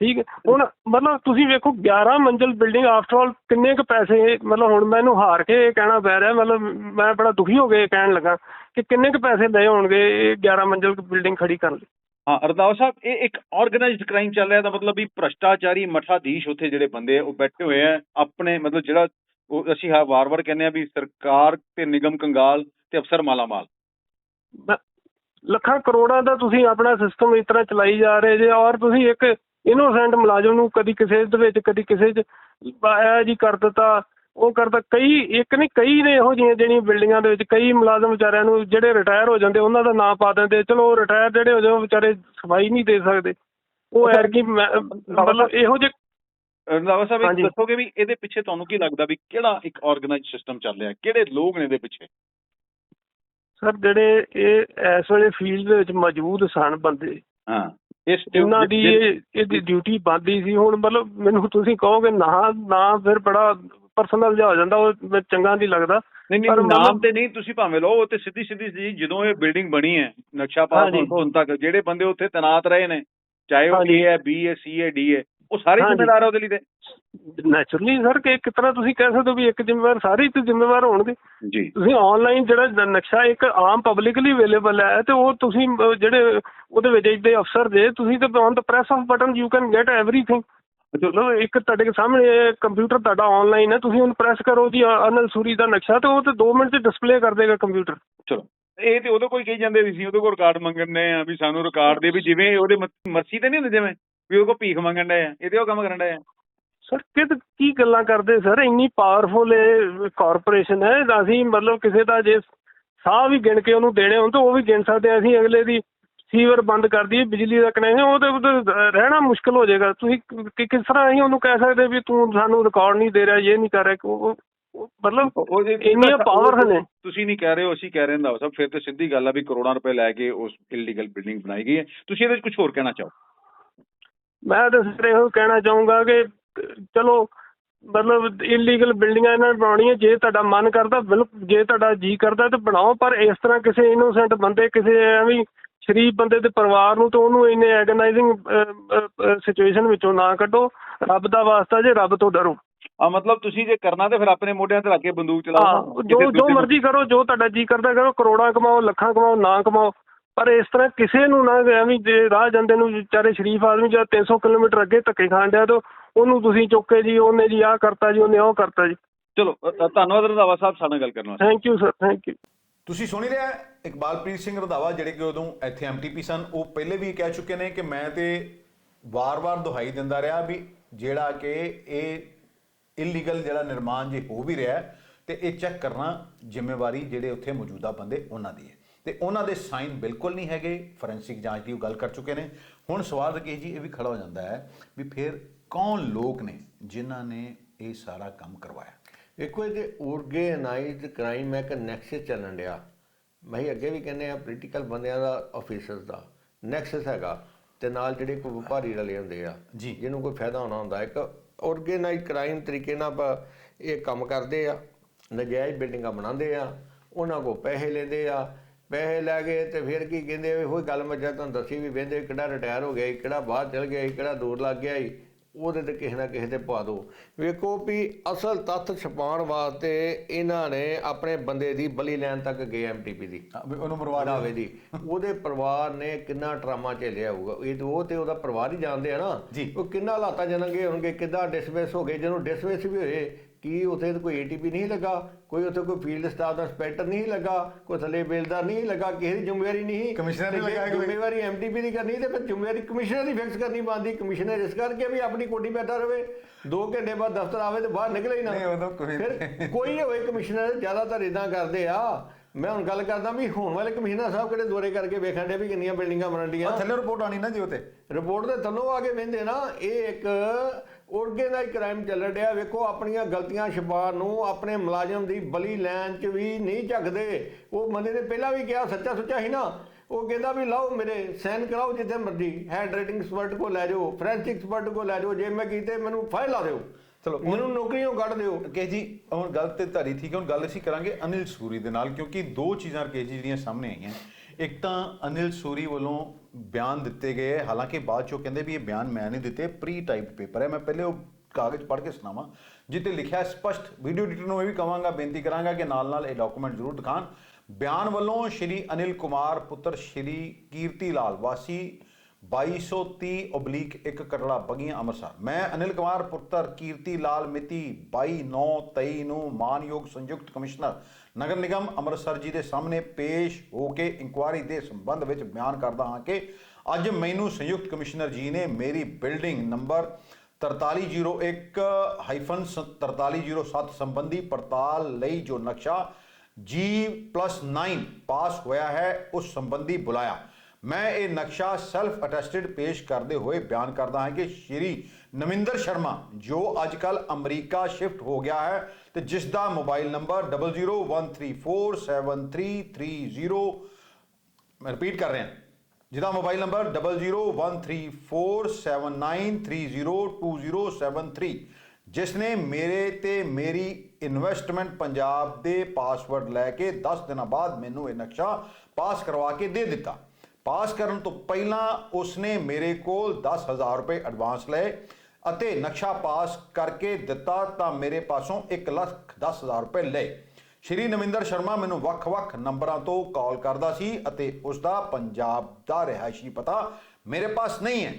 ਠੀਕ ਹੈ? ਹੁਣ ਮਤਲਬ ਤੁਸੀਂ ਵੇਖੋ 11 ਮੰਜ਼ਿਲ ਬਿਲਡਿੰਗ ਆਫਟਰ ਆਲ ਕਿੰਨੇ ਕੁ ਪੈਸੇ, ਮਤਲਬ ਹੁਣ ਮੈਨੂੰ ਹਾਰ ਕੇ ਇਹ ਕਹਿਣਾ ਪੈ ਰਿਹਾ, ਮਤਲਬ ਮੈਂ ਬੜਾ ਦੁਖੀ ਹੋ ਕੇ ਕਹਿਣ ਲੱਗਾ ਕਿ ਕਿੰਨੇ ਕੁ ਪੈਸੇ ਲਏ ਹੋਣਗੇ ਇਹ 11 ਮੰਜ਼ਿਲ ਬਿਲਡਿੰਗ ਖੜੀ ਕਰਨ ਲਈ। ਹਾਂ, ਅਰਦਾਸ ਸਾਹਿਬ, ਇਹ ਇੱਕ ਆਰਗੇਨਾਈਜ਼ਡ ਕ੍ਰਾਈਮ ਚੱਲ ਰਿਹਾ ਦਾ ਮਤਲਬ ਵੀ ਭ੍ਰਸ਼ਟਾਚਾਰੀ ਮਠਾਧੀਸ਼ ਉੱਥੇ ਜਿਹੜੇ ਬੰਦੇ ਉਹ ਬੈਠੇ ਹੋਏ ਆ, ਆਪਣੇ ਮਤਲਬ ਜਿਹੜਾ ਉਹ ਅਸੀਂ ਹਾਂ ਵਾਰ-ਵਾਰ ਕਹਿੰਦੇ ਆ ਵੀ ਸਰਕਾਰ ਤੇ ਨਿਗਮ ਕੰਗਾਲ ਤੇ ਅਫਸਰ ਮਾਲਾਮਾਲ। ਲੱਖਾਂ ਕਰੋੜਾਂ ਦਾ ਤੁਸੀਂ ਆਪਣਾ ਸਿਸਟਮ ਇਸ ਤਰ੍ਹਾਂ ਚਲਾਈ ਜਾ ਰਹੇ ਜੇ ਔਰ ਤੁਸੀਂ ਇੱਕ ਇਨੋਸੈਂਟ ਮੁਲਾਜ਼ਮ ਨੂੰ ਕਦੀ ਕਿਸੇ ਦੇ ਵਿੱਚ, ਕਦੀ ਕਿਸੇ 'ਚ ਆਇਆ ਜੀ ਕਰ ਦਿੱਤਾ, ਉਹ ਕਰਦਾ। ਕਈ, ਇੱਕ ਨਹੀਂ, ਕਈ ਨੇ ਇਹੋ ਜਿਹੀਆਂ ਜਿਹੜੀਆਂ ਬਿਲਡਿੰਗਾਂ ਦੇ ਵਿੱਚ ਕਈ ਮੁਲਾਜ਼ਮ ਵਿਚਾਰਿਆਂ ਨੂੰ ਜਿਹੜੇ ਰਿਟਾਇਰ ਹੋ ਜਾਂਦੇ, ਉਹਨਾਂ ਦਾ ਨਾਂ ਪਾ ਦਿੰਦੇ, ਚਲੋ ਰਿਟਾਇਰ ਜਿਹੜੇ ਹੋ ਜਾਓ ਉਹ ਵਿਚਾਰੇ ਸਫ਼ਾਈ ਨਹੀਂ ਦੇ ਸਕਦੇ। ਉਹ ਐਰ ਕੀ ਮਤਲਬ ਇਹੋ ਜਿਹੇ ਰੰਧਾਵਾ ਸਾਹਿਬ ਇਹ ਹਾਂਜੀ। ਦੱਸੋਗੇ ਵੀ ਇਹਦੇ ਪਿੱਛੇ ਤੁਹਾਨੂੰ ਕੀ ਲੱਗਦਾ ਵੀ ਕਿਹੜਾ ਇੱਕ ਆਰਗੇਨਾਈਜ਼ ਸਿਸਟਮ ਚੱਲ ਰਿਹਾ ਕਿਹੜੇ ਲੋਕ ਨੇ ਇਹਦੇ ਪਿੱਛੇ ਸਰ ਜਿਹੜੇ ਇਹ ਇਸ ਵੇਲੇ ਫੀਲਡ ਦੇ ਵਿੱਚ ਮੌਜੂਦ ਸਨ ਬੰਦੇ ਹਾਂ ਇਸ ਉਹਨਾਂ ਦੀ ਇਹ ਇਹਦੀ ਡਿਊਟੀ ਬਣਦੀ ਸੀ ਹੁਣ ਮਤਲਬ ਮੈਨੂੰ ਤੁਸੀਂ ਕਹੋਗੇ ਨਾ ਨਾ ਫਿਰ ਬੜਾ ਪਰਸਨਲ ਜਿਹਾ ਹੋ ਜਾਂਦਾ ਉਹ ਚੰਗਾ ਨਹੀਂ ਲੱਗਦਾ ਨਹੀਂ ਨਹੀਂ ਨਾਮ ਤੇ ਨਹੀਂ ਤੁਸੀਂ ਭਾਵੇਂ ਲਓ ਉਹ ਤੇ ਸਿੱਧੀ ਸਿੱਧੀ ਸੀ ਜਦੋਂ ਇਹ ਬਿਲਡਿੰਗ ਬਣੀ ਹੈ ਨਕਸ਼ਾ ਪਾਸ। ਹੋਣ ਤੱਕ ਜਿਹੜੇ ਬੰਦੇ ਉੱਥੇ ਤੈਨਾਤ ਰਹੇ ਨੇ ਚਾਹੇ ਉਹ। ਏ ਹੈ ਬੀ ਹੈ ਸੀ ਹੈ ਡੀ ਹੈ ਉਹ ਸਾਰੇ ਆ ਉਹਦੇ ਲਈ ਤੇ। ਨੈਚੁਰਲੀ ਸਰ ਕਿ ਇੱਕ ਤਰ੍ਹਾਂ ਤੁਸੀਂ ਕਹਿ ਸਕਦੇ ਹੋ ਵੀ ਇੱਕ ਜ਼ਿੰਮੇਵਾਰ ਸਾਰੇ ਤੇ ਜ਼ਿੰਮੇਵਾਰ ਹੋਣਗੇ ਜੀ। ਤੁਸੀਂ ਆਨਲਾਈਨ ਜਿਹੜਾ ਨਕਸ਼ਾ ਇੱਕ ਆਮ ਪਬਲਿਕਲੀ ਅਵੇਲੇਬਲ ਹੈ ਤੇ ਉਹ ਤੁਸੀਂ ਜਿਹੜੇ ਉਹਦੇ ਵਿੱਚ ਦੇ ਅਫਸਰ ਜੇ ਤੁਸੀਂ ਤੇ on the press of button you can get everything ਚਲੋ ਇੱਕ ਤੁਹਾਡੇ ਸਾਹਮਣੇ ਕੰਪਿਊਟਰ ਤੁਹਾਡਾ ਆਨਲਾਈਨ ਹੈ ਤੁਸੀਂ ਉਹਨੂੰ ਪ੍ਰੈਸ ਕਰੋ ਜੀ ਅਨਲ ਸੂਰੀ ਦਾ ਨਕਸ਼ਾ ਤੇ ਉਹ ਤੇ 2 ਮਿੰਟ 'ਚ ਡਿਸਪਲੇ ਕਰ ਦੇਗਾ ਕੰਪਿਊਟਰ ਚਲੋ। ਇਹ ਤੇ ਉਹਦੇ ਕੋਈ ਕਹੀ ਜਾਂਦੇ ਸੀ ਉਹਦੇ ਕੋਲ ਰਿਕਾਰਡ ਮੰਗਣ ਦੇ ਆ ਵੀ ਸਾਨੂੰ ਰਿਕਾਰਡ ਦੇ ਵੀ ਜਿਵੇਂ ਉਹਦੇ ਮ- ਮਰਜ਼ੀ ਤੇ ਨਹੀਂ ਹੁੰਦੇ ਜਿਵੇਂ। ਵੀ ਉਹਦੇ ਕੋਲ ਭੀਖ ਮੰਗਣ ਦੇ ਆ ਇਹਦੇ ਉਹ ਕੰਮ ਕਰਨ ਦੇ ਆ। ਸਰ ਕਿਦ ਕੀ ਗੱਲਾਂ ਕਰਦੇ ਸਰ? ਇੰਨੀ ਪਾਵਰਫੁਲ ਇਹ ਕਾਰਪੋਰੇਸ਼ਨ ਹੈ ਅਸੀਂ ਮਤਲਬ ਕਿਸੇ ਦਾ ਜੇ ਸਾਹ ਵੀ ਗਿਣ ਕੇ ਉਹਨੂੰ ਦੇਣੇ ਹੋਣ ਤਾਂ ਉਹ ਵੀ ਗਿਣ ਸਕਦੇ ਅਸੀਂ ਅਗਲੇ ਦੀ ਸੀਵਰ ਬੰਦ ਕਰ ਦਈਏ ਬਿਜਲੀ ਦਾ ਕਨੈਕਸ਼ਨ ਉਹ ਤੇ ਰਹਿਣਾ ਮੁਸ਼ਕਲ ਹੋ ਜਾਏਗਾ। ਤੁਸੀਂ ਕਿ- ਕਿਸ ਤਰ੍ਹਾਂ ਅਸੀਂ ਉਹਨੂੰ ਕਹਿ ਸਕਦੇ ਵੀ ਤੂੰ ਸਾਨੂੰ ਰਿਕਾਰਡ ਨਹੀਂ ਦੇ ਰਿਹਾ ਇਹ ਨਹੀਂ ਕਰ ਰਿਹਾ ਉਹ- ਉਹ- ਮਤਲਬ ਉਹ ਇੰਨੀਆਂ power ਨੇ। ਤੁਸੀਂ ਨਹੀਂ ਕਹਿ ਰਹੇ ਹੋ ਅਸੀਂ ਕਹਿ ਰਹੇ ਹਾਂ ਸਾਹਿਬ ਫਿਰ ਤੇ ਸਿੱਧੀ ਗੱਲ ਆ ਵੀ ਕਰੋੜਾਂ ਰੁਪਏ ਲੈ ਕੇ ਉਸ ਇਲੀਗਲ ਬਿਲਡਿੰਗ ਬਣਾਈ ਗਈ ਹੈ। ਤੁਸੀਂ ਇਹਦੇ ਵਿੱਚ ਕੁਝ ਹੋਰ ਕਹਿਣਾ ਚਾਹੋ? ਮੈਂ ਤਾਂ ਸਿਰ ਇਹੋ ਕਹਿਣਾ ਚਾਹੂੰਗਾ ਕਿ ਚਲੋ ਮਤਲਬ ਇਲੀਗਲ ਬਿਲਡਿੰਗਾਂ ਇਹਨਾਂ ਨੇ ਬਣਾਉਣੀਆਂ ਜੇ ਤੁਹਾਡਾ ਮਨ ਕਰਦਾ ਬਿਲਕੁਲ ਜੇ ਤੁਹਾਡਾ ਜੀ ਕਰਦਾ ਤਾਂ ਬਣਾਓ ਪਰ ਇਸ ਤਰ੍ਹਾਂ ਕਿਸੇ ਇਨੋਸੈਂਟ ਬੰਦੇ ਕਿਸੇ ਐਵੇਂ ਸ਼ਰੀਫ ਬੰਦੇ ਦੇ ਪਰਿਵਾਰ ਨੂੰ ਤਾਂ ਉਹਨੂੰ ਇੰਨੇ ਐਗਨਾਈਜ਼ਿੰਗ ਸਿਚੁਏਸ਼ਨ ਵਿੱਚੋਂ ਨਾ ਕੱਢੋ। ਰੱਬ ਦਾ ਵਾਸਤਾ ਜੇ ਰੱਬ ਤੋਂ ਡਰੋ। ਆ ਮਤਲਬ ਤੁਸੀਂ ਜੇ ਕਰਨਾ ਤੇ ਫਿਰ ਆਪਣੇ ਮੋਢਿਆਂ ਤੇ ਰੱਖ ਕੇ ਬੰਦੂਕ ਚਲਾਓ। ਜੋ ਜੋ ਮਰਜ਼ੀ ਕਰੋ ਜੋ ਤੁਹਾਡਾ ਜੀ ਕਰਦਾ ਕਰੋ ਕਰੋੜਾਂ ਕਮਾਓ ਲੱਖਾਂ ਕਮਾਓ ਨਾ ਕਮਾਓ। ਪਰ ਇਸ ਤਰ੍ਹਾਂ ਕਿਸੇ ਨੂੰ ਨਾ ਐਵੇਂ ਜੇ ਰਾਹ ਜਾਂਦੇ ਨੂੰ ਵਿਚਾਰੇ ਸ਼ਰੀਫ ਆਦਮੀ ਜਦ 300 ਕਿਲੋਮੀਟਰ ਅੱਗੇ ਧੱਕੇ ਖਾਣ ਡਿਆ ਤਾਂ ਉਹਨੂੰ ਤੁਸੀਂ ਚੁੱਕ ਕੇ ਜੀ ਉਹਨੇ ਜੀ ਆਹ ਕਰਤਾ ਜੀ ਉਹਨੇ ਉਹ ਕਰਤਾ ਜੀ। ਚਲੋ ਧੰਨਵਾਦ ਰੰਧਾਵਾ ਸਾਹਿਬ ਸਾਡੇ ਨਾਲ ਗੱਲ ਕਰਨ ਵਾਸਤੇ। Thank you sir thank you ਤੁਸੀਂ ਸੁਣੀ ਰਿਹਾ ਇਕਬਾਲਪ੍ਰੀਤ ਸਿੰਘ ਰੰਧਾਵਾ ਜਿਹੜੇ ਕਿ ਉਦੋਂ ਇੱਥੇ ਐਮਟੀਪੀ ਸਨ। ਉਹ ਪਹਿਲੇ ਵੀ ਕਹਿ ਚੁੱਕੇ ਨੇ ਕਿ ਮੈਂ ਤੇ ਵਾਰ-ਵਾਰ ਦੁਹਾਈ ਦਿੰਦਾ ਰਿਹਾ ਵੀ ਜਿਹੜਾ ਕਿ ਇਹ ਇਲੀਗਲ ਜਿਹੜਾ ਨਿਰਮਾਣ ਜੇ ਹੋ ਵੀ ਰਿਹਾ ਤੇ ਇਹ ਚੈੱਕ ਕਰਨਾ ਜ਼ਿੰਮੇਵਾਰੀ ਜਿਹੜੇ ਉੱਥੇ ਮੌਜੂਦਾ ਬੰਦੇ ਉਹਨਾਂ ਦੀ ਹੈ। ਤੇ ਉਹਨਾਂ ਦੇ ਸਾਈਨ ਬਿਲਕੁਲ ਨਹੀਂ ਹੈਗੇ। ਫੋਰੈਂਸਿਕ ਜਾਂਚ ਦੀ ਉਹ ਗੱਲ ਕਰ ਚੁੱਕੇ ਨੇ। ਹੁਣ ਸਵਾਲ ਕਿ ਜੀ ਇਹ ਵੀ ਖੜਾ ਹੋ ਜਾਂਦਾ ਹੈ ਵੀ ਫਿਰ ਕੌਣ ਲੋਕ ਨੇ ਜਿਨ੍ਹਾਂ ਨੇ ਇਹ ਸਾਰਾ ਕੰਮ ਕਰਵਾਇਆ? ਵੇਖੋ ਇਹ ਤੇ ਆਰਗੇਨਾਈਜ਼ਡ ਕ੍ਰਾਈਮ ਹੈ ਕਿ ਨੈਕਸਸ ਚੱਲਣ ਡਿਆ। ਮੈਂ ਅੱਗੇ ਵੀ ਕਹਿੰਦੇ ਆ ਪੋਲੀਟੀਕਲ ਬੰਦਿਆਂ ਦਾ ਆਫੀਸਰਸ ਦਾ। ਨੈਕਸਸ ਹੈਗਾ ਤੇ ਨਾਲ ਜਿਹੜੇ ਕੋਈ ਵਪਾਰੀ ਰਲੇ ਹੁੰਦੇ ਆ। ਜਿਹਨੂੰ ਕੋਈ ਫਾਇਦਾ ਹੋਣਾ ਹੁੰਦਾ ਇੱਕ ਆਰਗੇਨਾਈਜ਼ਡ ਕ੍ਰਾਈਮ ਤਰੀਕੇ ਨਾਲ ਇਹ ਕੰਮ ਕਰਦੇ ਆ ਨਜਾਇਜ਼ ਬਿਲਡਿੰਗਾਂ ਬਣਾਉਂਦੇ ਆ ਉਹਨਾਂ ਕੋ ਪੈਸੇ ਲੈਂਦੇ ਆ ਪੈਸੇ ਲੈ ਕੇ ਤੇ ਫਿਰ ਕੀ ਕਹਿੰਦੇ ਉਹੀ ਗੱਲ ਮੈਂ ਜਦ ਤੁਹਾਨੂੰ ਦੱਸੀ ਵੀ ਵੇਂਦੇ ਕਿਹੜਾ ਰਿਟਾਇਰ ਹੋ ਗਿਆ ਕਿਹੜਾ ਬਾਹਰ ਚਲ ਗਿਆ ਕਿਹੜਾ ਦੂਰ ਲੱਗ ਗਿਆ ਉਹਦੇ ਤੇ ਕਿਸੇ ਨਾ ਕਿਸੇ ਤੇ ਪਾ ਦਿਓ। ਵੇਖੋ ਵੀ ਅਸਲ ਤੱਥ ਛਪਾਉਣ ਵਾਸਤੇ ਇਹਨਾਂ ਨੇ ਆਪਣੇ ਬੰਦੇ ਦੀ ਬਲੀ ਲੈਣ ਤੱਕ ਗਏ ਐਮਟੀਪੀ ਦੀ। ਉਹਨੂੰ ਮਰਵਾ ਦਿਓ। ਬਣਾਵੇ ਦੀ। ਉਹਦੇ ਪਰਿਵਾਰ ਨੇ ਕਿੰਨਾ ਡਰਾਮਾ ਝੇਲਿਆ ਹੋਊਗਾ। ਇਹ ਤੇ ਉਹ ਤੇ ਉਹਦਾ ਪਰਿਵਾਰ ਹੀ ਜਾਣਦੇ ਆ ਨਾ। ਉਹ ਕਿੰਨਾ ਹਾਲਾਤਾਂ ਜਨਗੇ ਹੋਣਗੇ ਕਿੱਦਾਂ ਡਿਸਮਿਸ ਹੋ ਗਏ ਜਦੋਂ ਡਿਸਮਿਸ ਵੀ ਹੋਏ ਕੀ ਉੱਥੇ ਕੋਈ ਏਟੀਪੀ ਨਹੀਂ ਲੱਗਾ ਕੋਈ ਉੱਥੇ ਕੋਈ ਫੀਲਡ ਸਟਾਫ ਦਾ ਇੰਸਪੈਕਟਰ ਨਹੀਂ ਲੱਗਾ ਕੋਈ ਥੱਲੇ ਬੇਲਦਾਰ ਨਹੀਂ ਲੱਗਾ ਕਿਸੇ ਦੀ ਜ਼ਿੰਮੇਵਾਰੀ ਨਹੀਂ। ਕਮਿਸ਼ਨਰ ਨੇ ਲਗਾਇਆ ਕੋਈ? ਜ਼ਿੰਮੇਵਾਰੀ ਐਮਟੀਪੀ ਦੀ ਕਰਨੀ ਤੇ ਫਿਰ ਜ਼ਿੰਮੇਵਾਰੀ ਕਮਿਸ਼ਨਰ ਦੀ ਫਿਕਸ ਕਰਨੀ ਬਣਦੀ ਕਮਿਸ਼ਨਰ ਇਸ ਕਰਕੇ ਵੀ ਆਪਣੀ ਕੋਠੀ ਬੈਠਾ ਰਵੇ। 2 ਘੰਟੇ ਬਾਅਦ ਦਫ਼ਤਰ ਆਵੇ ਤੇ ਬਾਹਰ ਨਿਕਲੇ ਹੀ ਨਾ। ਫਿਰ ਕੋਈ ਹੋਵੇ ਕਮਿਸ਼ਨਰ ਜ਼ਿਆਦਾਤਰ ਇਦਾਂ ਕਰਦੇ ਆ। ਮੈਂ ਹੁਣ ਗੱਲ ਕਰਦਾ ਵੀ ਹੋਣ ਵਾਲੇ ਕਮਿਸ਼ਨਰ ਸਾਹਿਬ ਕਿਹੜੇ ਦੌਰੇ ਕਰਕੇ ਵੇਖਣ ਦੇ ਵੀ ਕਿੰਨੀਆਂ ਬਿਲਡਿੰਗਾਂ ਬਣਨ ਡੀਆਂ? ਥੱਲੇ ਰਿਪੋਰਟ ਆਣੀ ਨਾ ਜੀ ਉਹ ਤੇ ਰਿਪੋਰਟ ਦੇ ਥੱਲੋਂ ਆ ਕੇ ਵਹਿੰਦੇ ਨਾ ਇਹ ਇੱਕ ਆਰਗੇਨਾਈਜ਼ ਕ੍ਰਾਈਮ ਚੱਲ ਰਿਹਾ। ਵੇਖੋ ਆਪਣੀਆਂ ਗਲਤੀਆਂ ਛਪਾਉਣ ਨੂੰ ਆਪਣੇ ਮੁਲਾਜ਼ਮ ਦੀ ਬਲੀ ਲੈਣ 'ਚ ਵੀ ਨਹੀਂ ਝੱਕਦੇ। ਉਹ ਬੰਦੇ ਨੇ ਪਹਿਲਾਂ ਵੀ ਕਿਹਾ ਸੱਚਾ ਸੁੱਚਾ ਸੀ ਨਾ। ਉਹ ਕਹਿੰਦਾ ਵੀ ਲਾਓ ਮੇਰੇ ਸਾਈਨ ਕਰਾਓ ਜਿੱਥੇ ਮਰਜ਼ੀ। ਹੈਂਡ ਰਾਈਟਿੰਗ ਐਕਸਪਰਟ ਕੋ ਲੈ ਜਾਓ ਫੋਰੈਂਸਿਕ ਐਕਸਪਰਟ ਕੋ ਲੈ ਜਾਓ। ਜੇ ਮੈਂ ਕੀਤੇ ਮੈਨੂੰ ਫਾਈਲ ਲਾ ਦਿਓ। ਚਲੋ, ਮੈਨੂੰ ਨੌਕਰੀਆਂ ਕੱਢ ਦਿਓ। ਰਕੇਸ਼ ਜੀ ਹੁਣ ਗੱਲ ਤੇ ਧਾਰੀ ਠੀਕ ਹੈ। ਹੁਣ ਗੱਲ ਅਸੀਂ ਕਰਾਂਗੇ ਅਨਿਲ ਸੂਰੀ ਦੇ ਨਾਲ ਕਿਉਂਕਿ ਦੋ ਚੀਜ਼ਾਂ ਰਕੇਸ਼ ਜੀ ਜਿਹੜੀਆਂ ਸਾਹਮਣੇ ਆਈਆਂ। ਇੱਕ ਤਾਂ ਅਨਿਲ ਸੂਰੀ ਵੱਲੋਂ ਬਿਆਨ ਦਿੱਤੇ ਗਏ ਹਾਲਾਂਕਿ ਬਾਅਦ ਚੋਂ ਕਹਿੰਦੇ ਵੀ ਇਹ ਬਿਆਨ ਮੈਂ ਨਹੀਂ ਦਿੱਤੇ ਪ੍ਰੀ ਟਾਈਪ ਪੇਪਰ ਹੈ। ਮੈਂ ਪਹਿਲੇ ਉਹ ਕਾਗਜ਼ ਪੜ੍ਹ ਕੇ ਸੁਣਾਵਾਂ ਜਿੱਤੇ ਲਿਖਿਆ ਸਪਸ਼ਟ। ਵੀਡੀਓ ਐਡੀਟਰ ਨੂੰ ਇਹ ਵੀ ਕਵਾਂਗਾ ਬੇਨਤੀ ਕਰਾਂਗਾ ਕਿ ਨਾਲ ਨਾਲ ਇਹ ਡਾਕੂਮੈਂਟ ਜ਼ਰੂਰ ਦਿਖਾਣ। ਬਿਆਨ ਵੱਲੋਂ ਸ਼੍ਰੀ ਅਨਿਲ ਕੁਮਾਰ ਪੁੱਤਰ ਸ਼੍ਰੀ ਕੀਰਤੀ ਲਾਲ, ਵਾਸੀ 2230 ਓਬਲੀਕ 1 ਕਟੜਾ ਬਗੀਆਂ, ਅੰਮ੍ਰਿਤਸਰ। ਮੈਂ ਅਨਿਲ ਕੁਮਾਰ ਪੁੱਤਰ ਕੀਰਤੀ ਲਾਲ ਮਿਤੀ 22/9/23 ਨੂੰ ਮਾਨਯੋਗ ਸੰਯੁਕਤ ਕਮਿਸ਼ਨਰ ਨਗਰ ਨਿਗਮ ਅੰਮ੍ਰਿਤਸਰ ਜੀ ਦੇ ਸਾਹਮਣੇ ਪੇਸ਼ ਹੋ ਕੇ ਇਨਕੁਆਇਰੀ ਦੇ ਸੰਬੰਧ ਵਿੱਚ ਬਿਆਨ ਕਰਦਾ ਹਾਂ ਕਿ ਅੱਜ ਮੈਨੂੰ ਸੰਯੁਕਤ ਕਮਿਸ਼ਨਰ ਜੀ ਨੇ ਮੇਰੀ ਬਿਲਡਿੰਗ ਨੰਬਰ 4301-4307 ਸੰਬੰਧੀ ਪੜਤਾਲ ਲਈ ਜੋ ਨਕਸ਼ਾ G+9 ਪਾਸ ਹੋਇਆ ਹੈ, ਉਸ ਸੰਬੰਧੀ ਬੁਲਾਇਆ। ਮੈਂ ਇਹ ਨਕਸ਼ਾ ਸੈਲਫ ਅਟੈਸਟਡ ਪੇਸ਼ ਕਰਦੇ ਹੋਏ ਬਿਆਨ ਕਰਦਾ ਹਾਂ ਕਿ ਸ਼੍ਰੀ ਨਵਿੰਦਰ ਸ਼ਰਮਾ, ਜੋ ਅੱਜ ਅੱਜਕੱਲ ਅਮਰੀਕਾ ਸ਼ਿਫਟ ਹੋ ਗਿਆ ਹੈ ਤੇ ਜਿਸ ਦਾ ਮੋਬਾਈਲ ਨੰਬਰ 0013473330 ਮੈਂ ਰਿਪੀਟ ਕਰ ਰਿਹਾ, ਜਿਹਦਾ ਮੋਬਾਈਲ ਨੰਬਰ 00134793302073 ਜਿਸ ਨੇ ਮੇਰੇ ਤੇ ਮੇਰੀ ਇਨਵੈਸਟਮੈਂਟ ਪੰਜਾਬ ਦੇ ਪਾਸਵਰਡ ਲੈ ਕੇ 10 ਦਿਨਾਂ ਬਾਅਦ ਮੈਨੂੰ ਇਹ ਨਕਸ਼ਾ ਪਾਸ ਕਰਵਾ ਕੇ ਦੇ ਦਿੱਤਾ। ਪਾਸ ਕਰਨ ਤੋਂ ਪਹਿਲਾਂ ਉਸਨੇ ਮੇਰੇ ਕੋਲ 10000 ਰੁਪਏ ਐਡਵਾਂਸ ਲਏ। ਅਤੇ ਨਕਸ਼ਾ ਪਾਸ ਕਰਕੇ ਦਿੱਤਾ ਤਾਂ ਮੇਰੇ ਪਾਸੋਂ 1 ਲੱਖ 10000 ਰੁਪਏ ਲਏ। ਸ਼੍ਰੀ ਨਵਿੰਦਰ ਸ਼ਰਮਾ ਮੈਨੂੰ ਵੱਖ-ਵੱਖ ਨੰਬਰਾਂ ਤੋਂ ਕਾਲ ਕਰਦਾ ਸੀ ਅਤੇ ਉਸ ਦਾ ਪੰਜਾਬ ਦਾ ਰਿਹਾਇਸ਼ੀ ਪਤਾ ਮੇਰੇ ਪਾਸ ਨਹੀਂ ਹੈ।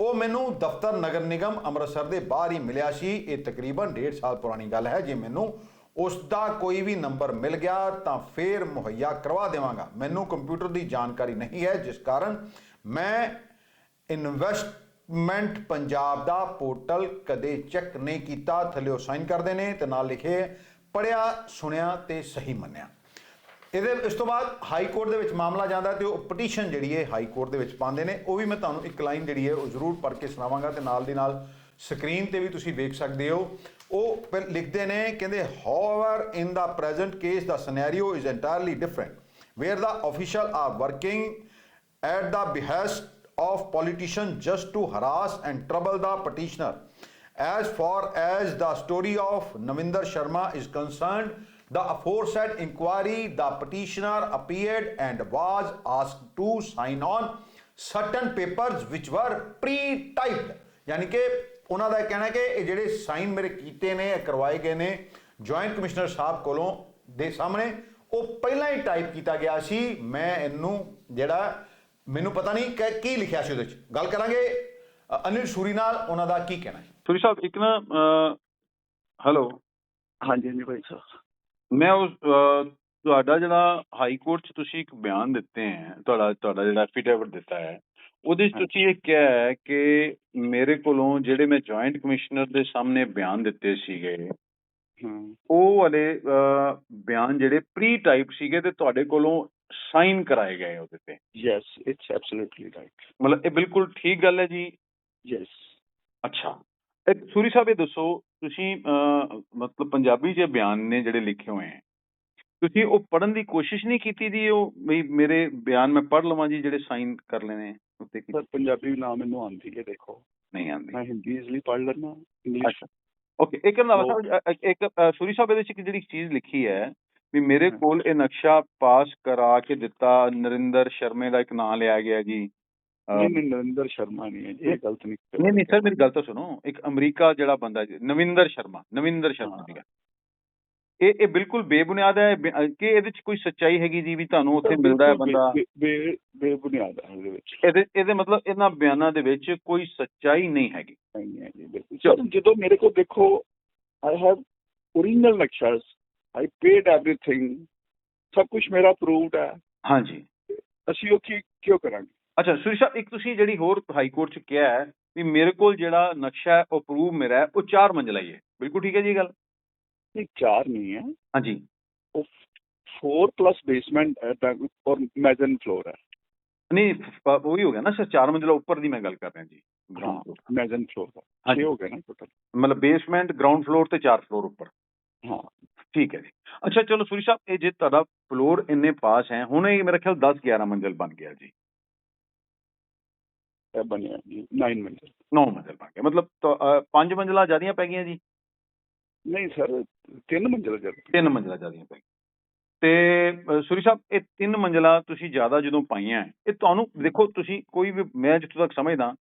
ਉਹ ਮੈਨੂੰ ਦਫ਼ਤਰ ਨਗਰ ਨਿਗਮ ਅੰਮ੍ਰਿਤਸਰ ਦੇ ਬਾਹਰ ਹੀ ਮਿਲਿਆ ਸੀ। ਇਹ ਤਕਰੀਬਨ 1.5 ਸਾਲ ਪੁਰਾਣੀ ਗੱਲ ਹੈ। ਜੇ ਮੈਨੂੰ ਉਸ ਦਾ ਕੋਈ ਵੀ ਨੰਬਰ ਮਿਲ ਗਿਆ ਤਾਂ ਫੇਰ ਮੁਹੱਈਆ ਕਰਵਾ ਦੇਵਾਂਗਾ। ਮੈਨੂੰ ਕੰਪਿਊਟਰ ਦੀ ਜਾਣਕਾਰੀ ਨਹੀਂ ਹੈ, ਜਿਸ ਕਾਰਨ ਮੈਂ ਇਨਵੈਸਟ ਮੈਂਟ ਪੰਜਾਬ ਦਾ ਪੋਰਟਲ ਕਦੇ ਚੈੱਕ ਨਹੀਂ ਕੀਤਾ ਥੱਲੇ ਸਾਈਨ ਕਰਦੇ ਨੇ ਤੇ ਨਾਲ ਲਿਖੇ ਪੜਿਆ ਸੁਣਿਆ ਤੇ ਸਹੀ ਮੰਨਿਆ। ਇਹਦੇ, ਇਸ ਤੋਂ ਬਾਅਦ ਹਾਈ ਕੋਰਟ ਦੇ ਵਿੱਚ ਮਾਮਲਾ ਜਾਂਦਾ ਤੇ ਉਹ ਪਟੀਸ਼ਨ ਜਿਹੜੀ ਹੈ ਹਾਈ ਕੋਰਟ ਦੇ ਵਿੱਚ ਪਾਉਂਦੇ ਨੇ, ਉਹ ਵੀ ਮੈਂ ਤੁਹਾਨੂੰ ਇੱਕ ਲਾਈਨ ਜਿਹੜੀ ਹੈ ਉਹ ਜ਼ਰੂਰ ਪੜ੍ਹ ਕੇ ਸੁਣਾਵਾਂਗਾ ਤੇ ਨਾਲ ਦੀ ਨਾਲ ਸਕਰੀਨ ਤੇ ਵੀ ਤੁਸੀਂ ਵੇਖ ਸਕਦੇ ਹੋ। ਉਹ ਫਿਰ ਲਿਖਦੇ ਨੇ, ਕਹਿੰਦੇ however in the present case the scenario is entirely different where the official are working at the behest of politicians just to harass and trouble the petitioner. As far as the story of Navinder Sharma is concerned, the aforesaid inquiry, the petitioner appeared and was asked to sign on certain papers which were pre-typed. ਯਾਨੀ ਕਿ ਉਹਨਾਂ ਦਾ ਇਹ ਕਹਿਣਾ ਹੈ ਕਿ ਇਹ ਜਿਹੜੇ ਸਾਈਨ ਮੇਰੇ ਕੀਤੇ ਨੇ ਇਹ ਕਰਵਾਏ ਗਏ ਨੇ ਜੁਆਇੰਟ ਕਮਿਸ਼ਨਰ ਸਾਹਿਬ ਕੋਲੋਂ ਦੇ ਸਾਹਮਣੇ ਉਹ ਪਹਿਲਾਂ ਹੀ ਟਾਈਪ ਕੀਤਾ ਗਿਆ ਸੀ ਮੈਂ ਇਹਨੂੰ ਜਿਹੜਾ ਮੈਨੂੰ ਪਤਾ ਨਹੀਂ ਕਿ ਕੀ ਲਿਖਿਆ ਸੀ ਉਹਦੇ ਵਿੱਚ ਗੱਲ ਕਰਾਂਗੇ ਅ, ਅਨਿਲ ਸੂਰੀ ਨਾਲ ਉਹਨਾਂ ਦਾ ਕੀ ਕਹਿਣਾ ਹੈ ਸੂਰੀ ਸਾਹਿਬ ਇੱਕ ਨਾ ਹੈਲੋ। ਹਾਂਜੀ ਹਾਂਜੀ ਭਾਈ ਸਾਹਿਬ। ਮੈਂ ਉਸ ਅਹ, ਤੁਹਾਡਾ ਜਿਹੜਾ ਹਾਈ ਕੋਰਟ 'ਚ ਤੁਸੀਂ ਇੱਕ ਬਿਆਨ ਦਿੱਤੇ ਹੈ ਤੁਹਾਡਾ ਤੁਹਾਡਾ ਜਿਹੜਾ ਐਫੀਡੇਵਿਟ ਦਿੱਤਾ ਹੈ ਉਹਦੇ 'ਚ ਤੁਸੀਂ ਇਹ ਕਿਹਾ ਹੈ ਕਿ ਮੇਰੇ ਕੋਲੋਂ ਜਿਹੜੇ ਮੈਂ ਜੁਆਇੰਟ ਕਮਿਸ਼ਨਰ ਦੇ ਸਾਹਮਣੇ ਬਿਆਨ ਦਿੱਤੇ ਸੀਗੇ ਹੂੰ। ਉਹ ਵਾਲੇ ਅਹ, ਬਿਆਨ ਜਿਹੜੇ ਪ੍ਰੀ ਟਾਈਪ ਸੀਗੇ ਤੇ ਤੁਹਾਡੇ ਕੋਲੋਂ ਸਾਈਨ ਕਰਾਏ ਗਏ ਉਹਦੇ ਤੇ ਯੈਸ ਇਟਸ ਐਬਸੋਲੂਟਲੀ ਰਾਈਟ ਮਤਲਬ ਇਹ ਬਿਲਕੁਲ ਠੀਕ ਗੱਲ ਹੈ ਜੀ ਯੈਸ ਅੱਛਾ ਇੱਕ ਸੂਰੀ ਸਾਹਿਬ ਇਹ ਦੱਸੋ ਤੁਸੀਂ ਮਤਲਬ ਪੰਜਾਬੀ 'ਚ ਬਿਆਨ ਨੇ ਜਿਹੜੇ ਲਿਖੇ ਹੋਏ ਹੈ ਤੁਸੀਂ ਉਹ ਪੜਨ ਦੀ ਕੋਸ਼ਿਸ਼ ਨਹੀਂ ਕੀਤੀ ਦੀ ਉਹ ਵੀ ਮੇਰੇ ਬਿਆਨ ਮੈਂ ਪੜ ਲਵਾਂ ਜੀ ਜਿਹੜੇ ਸਾਈਨ ਕਰ ਲੈਣੇ ਉੱਤੇ ਕੀ ਸਰ ਪੰਜਾਬੀ ਨਾ ਮੈਨੂੰ ਆਉਂਦੀ ਹੈ ਦੇਖੋ ਨਹੀਂ ਆਉਂਦੀ ਮੈਂ ਹਿੰਦੀ ਇਜ਼ਲੀ ਪੜ੍ਹ ਲੈਣਾ ਇੰਗਲਿਸ਼ ਓਕੇ ਇੱਕ ਨਾ ਇੱਕ ਸੂਰੀ ਸਾਹਿਬ ਇਹਦੇ 'ਚ ਇੱਕ ਜਿਹੜੀ ਚੀਜ਼ ਲਿਖੀ ਹੈ ਵੀ ਮੇਰੇ ਹਾਂ। ਕੋਲ ਇਹ ਨਕਸ਼ਾ ਪਾਸ ਕਰਾ ਕੇ ਦਿੱਤਾ ਨਰਿੰਦਰ ਸ਼ਰਮੇ ਦਾ ਇੱਕ ਨਾਮ ਲਿਆ ਗਿਆ ਜੀ। ਨਹੀਂ ਨਰਿੰਦਰ ਸ਼ਰਮਾ ਨਹੀਂ ਹੈ ਇਹ ਗਲਤ ਨਹੀਂ ਨਹੀਂ ਨਹੀਂ ਸਰ ਮੇਰੀ ਗੱਲ ਤਾਂ ਸੁਣੋ ਇੱਕ ਅਮਰੀਕਾ ਜਿਹੜਾ ਬੰਦਾ ਜੀ ਨਵਿੰਦਰ ਸ਼ਰਮਾ ਨਵਿੰਦਰ ਸ਼ਰਮਾ ਹਾਂ। ਸੀਗਾ ਇਹ ਇਹ ਬਿਲਕੁਲ ਬੇਬੁਨਿਆਦ ਹੈ ਕਿ ਇਹਦੇ 'ਚ ਕੋਈ ਸੱਚਾਈ ਹੈਗੀ ਜੀ ਵੀ ਤੁਹਾਨੂੰ ਉੱਥੇ ਮਿਲਦਾ ਹੈ ਬੰਦਾ? ਬੇਬੁਨਿਆਦ ਹੈ ਇਹਦੇ ਵਿੱਚ। ਇਹਦੇ ਇਹਦੇ ਮਤਲਬ ਇਹਨਾਂ ਬਿਆਨਾਂ ਦੇ ਵਿੱਚ ਕੋਈ ਸੱਚਾਈ ਨਹੀਂ ਹੈਗੀ। ਨਹੀਂ ਹੈ ਜੀ ਬਿਲਕੁਲ। ਸਰ ਜਦੋਂ ਮੇਰੇ ਕੋਲ ਦੇਖੋ ਆਈ ਹੈਵ ਓਰੀਜਨਲ ਨਕਸ਼ਾਸ ਆਈ ਪੇਡ ਐਵਰੀਥਿੰਗ ਸਭ ਕੁਝ ਮੇਰਾ ਅਪਰੂਵਡ ਹੈ। ਹਾਂਜੀ। ਅਸੀਂ ਉਹ ਕੀ ਕਿਉਂ ਕਰਾਂਗੇ? ਅੱਛਾ ਸੂਰੀ ਸਾਹਿਬ ਇੱਕ ਤੁਸੀਂ ਜਿਹੜੀ ਹੋਰ ਹਾਈ ਕੋਰਟ 'ਚ ਕਿਹਾ ਹੈ ਵੀ ਮੇਰੇ ਕੋਲ ਜਿਹੜਾ ਨਕਸ਼ਾ ਹੈ ਉਹ ਪ੍ਰੂਵ ਮੇਰਾ ਹੈ ਉਹ ਚਾਰ ਮੰਜ਼ਲਾ ਹੀ ਹੈ। ਬਿਲਕੁਲ ਠੀਕ ਹੈ ਜੀ ਇਹ ਗੱਲ? ਨਹੀਂ ਚਾਰ ਨਹੀਂ ਹੈ। ਹਾਂਜੀ। ਉਹ 4 ਪਲੱਸ ਬੇਸਮੈਂਟ ਹੈ ਔਰ ਮੈਜ਼ਨ ਫਲੋਰ ਹੈ। ਨਹੀਂ ਉਹੀ ਹੋ ਗਿਆ ਨਾ ਸਰ ਚਾਰ ਮੰਜ਼ਲਾ ਉੱਪਰ ਦੀ ਮੈਂ ਗੱਲ ਕਰ ਰਿਹਾ ਜੀ। ਹਾਂ। ਮੈਜ਼ਨ ਫਲੋਰ ਦਾ। ਹੋ ਗਏ ਨਾ ਟੋਟਲ ਮਤਲਬ ਬੇਸਮੈਂਟ ਗਰਾਊਂਡ ਫਲੋਰ ਤੇ ਚਾਰ ਫਲੋਰ ਉੱਪਰ। ਹਾਂ ਠੀਕ ਹੈ ਜੀ। ਅੱਛਾ ਚਲੋ ਸੂਰੀ ਸਾਹਿਬ ਇਹ ਜੇ ਤੁਹਾਡਾ ਫਲੋਰ ਇੰਨੇ ਪਾਸ ਹੈ ਹੁਣ ਇਹ ਮੇਰਾ ਖਿਆਲ 10 11 ਮੰਜ਼ਿਲ ਬਣ ਗਿਆ ਜੀ। ਇਹ ਬਣਿਆ ਜੀ 9 ਮਿੰਟ 9 ਮੰਜ਼ਿਲ ਬਣ ਗਿਆ ਮਤਲਬ ਤਾਂ, ਅ, ਪੰਜ ਮੰਜ਼ਿਲਾਂ ਜ਼ਿਆਦੀਆਂ ਪੈ ਗਈਆਂ ਜੀ? ਨਹੀਂ ਸਰ ਤਿੰਨ ਮੰਜ਼ਿਲ ਜਰ ਤਿੰਨ ਮੰਜ਼ਿਲਾਂ ਜ਼ਿਆਦੀਆਂ ਪੈ ਗਈਆਂ। ਤੇ ਸੂਰੀ ਸਾਹਿਬ ਇਹ ਤਿੰਨ ਮੰਜ਼ਿਲਾਂ ਤੁਸੀਂ ਜ਼ਿਆਦਾ ਜਦੋਂ ਪਾਈਆਂ ਇਹ ਤੁਹਾਨੂੰ ਦੇਖੋ ਤੁਸੀਂ ਕੋਈ ਵੀ ਮੈਂ ਜਿੱਥੋਂ ਤੱਕ ਸਮਝਦਾ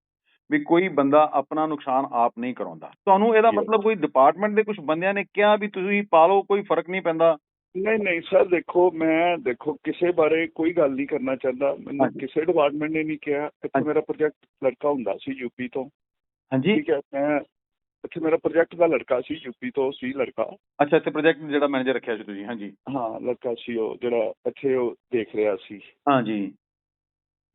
ਵੀ ਕੋਈ ਬੰਦਾ ਆਪਣਾ ਨੁਕਸਾਨ ਆਪ ਨਹੀਂ ਕਰਾਉਂਦਾ। ਤੁਹਾਨੂੰ ਇਹਦਾ. ਮਤਲਬ ਕੋਈ ਡਿਪਾਰਟਮੈਂਟ ਦੇ ਕੁਝ ਬੰਦਿਆਂ ਨੇ ਕਿਹਾ ਵੀ ਤੁਸੀਂ ਪਾ ਲਓ ਕੋਈ ਫ਼ਰਕ ਨਹੀਂ ਪੈਂਦਾ? ਨਹੀਂ ਨਹੀਂ ਸਰ ਦੇਖੋ ਮੈਂ ਦੇਖੋ ਕਿਸੇ ਬਾਰੇ ਕੋਈ ਗੱਲ ਨਹੀਂ ਕਰਨਾ ਚਾਹੁੰਦਾ। ਮੈਨੂੰ। ਕਿਸੇ ਡਿਪਾਰਟਮੈਂਟ ਨੇ ਨਹੀਂ ਕਿਹਾ। ਇੱਥੇ। ਮੇਰਾ ਪ੍ਰੋਜੈਕਟ ਲੜਕਾ ਹੁੰਦਾ ਸੀ ਯੂਪੀ ਤੋਂ। ਹਾਂਜੀ। ਠੀਕ ਹੈ ਮੈਂ ਇੱਥੇ ਮੇਰਾ ਪ੍ਰੋਜੈਕਟ ਦਾ ਲੜਕਾ ਸੀ ਯੂਪੀ ਤੋਂ ਸੀ ਲੜਕਾ। ਅੱਛਾ ਇੱਥੇ ਪ੍ਰੋਜੈਕਟ ਜਿਹੜਾ ਮੈਨੇਜਰ ਰੱਖਿਆ ਸੀ ਤੁਸੀਂ ਹਾਂਜੀ। ਹਾਂ ਲੜਕਾ ਸੀ ਉਹ ਜਿਹੜਾ ਇੱਥੇ ਉਹ ਦੇਖ ਰਿਹਾ ਸੀ। ਹਾਂਜੀ।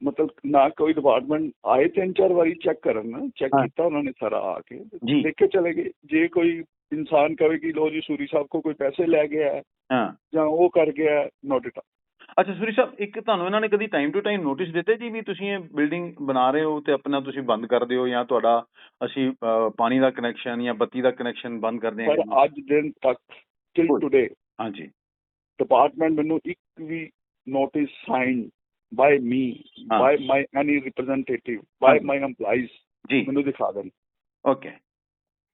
ਮਤਲਬ ਨਾ ਕੋਈ ਡਿਪਾਰਟਮੈਂਟ ਆਏ ਤਿੰਨ ਚਾਰ ਵਾਰੀ ਚੈੱਕ ਕਰਨ ਚੈੱਕ ਹਾਂ। ਕੀਤਾ ਉਹਨਾਂ ਨੇ ਸਾਰਾ ਆ ਕੇ। ਦੇਖ ਕੇ ਚਲੇ ਗਏ ਜੇ ਕੋਈ ਇਨਸਾਨ ਕਹੇ ਕਿ ਲੋ ਜੀ ਸੂਰੀ ਸਾਹਿਬ ਕੋ ਕੋਈ ਪੈਸੇ ਲੈ ਗਿਆ ਹੈ ਹਾਂ ਜਾਂ ਉਹ ਕਰ ਗਿਆ ਨੋਟ ਇਟ ਅੱਛਾ ਸੂਰੀ ਸਾਹਿਬ ਇੱਕ ਤੁਹਾਨੂੰ ਇਹਨਾਂ ਨੇ ਕਦੀ ਟਾਈਮ ਟੂ ਟਾਈਮ ਨੋਟਿਸ ਦਿੱਤੇ ਜੀ ਵੀ ਤੁਸੀਂ ਇਹ ਬਿਲਡਿੰਗ ਬਣਾ ਰਹੇ ਹੋ ਤੇ ਆਪਣਾ ਤੁਸੀਂ ਬੰਦ ਕਰ ਦਿਓ ਜਾਂ ਤੁਹਾਡਾ ਅਸੀਂ ਪਾਣੀ ਦਾ ਕਨੈਕਸ਼ਨ ਜਾਂ ਬੱਤੀ ਦਾ ਕਨੈਕਸ਼ਨ ਬੰਦ ਕਰ ਪਰ ਦਿਆਂਗੇ ਅੱਜ ਦਿਨ ਤੱਕ ਟਿਲ. ਟੁਡੇ ਹਾਂਜੀ ਡਿਪਾਰਟਮੈਂਟ ਮੈਨੂੰ ਇੱਕ ਵੀ ਨੋਟਿਸ ਸਾਈਨ ਹਾਂ। ਬਾਈ ਮਾਈ ਐਨੀ ਰਿਪਰੈਜ਼ੈਂਟੇਟਿਵ ਬਾਈ ਹਾਂਜੀ। ਮਾਈ EMPLOYEES ਜੀ ਮੈਨੂੰ ਦਿਖਾ ਦੇਣ। ਓਕੇ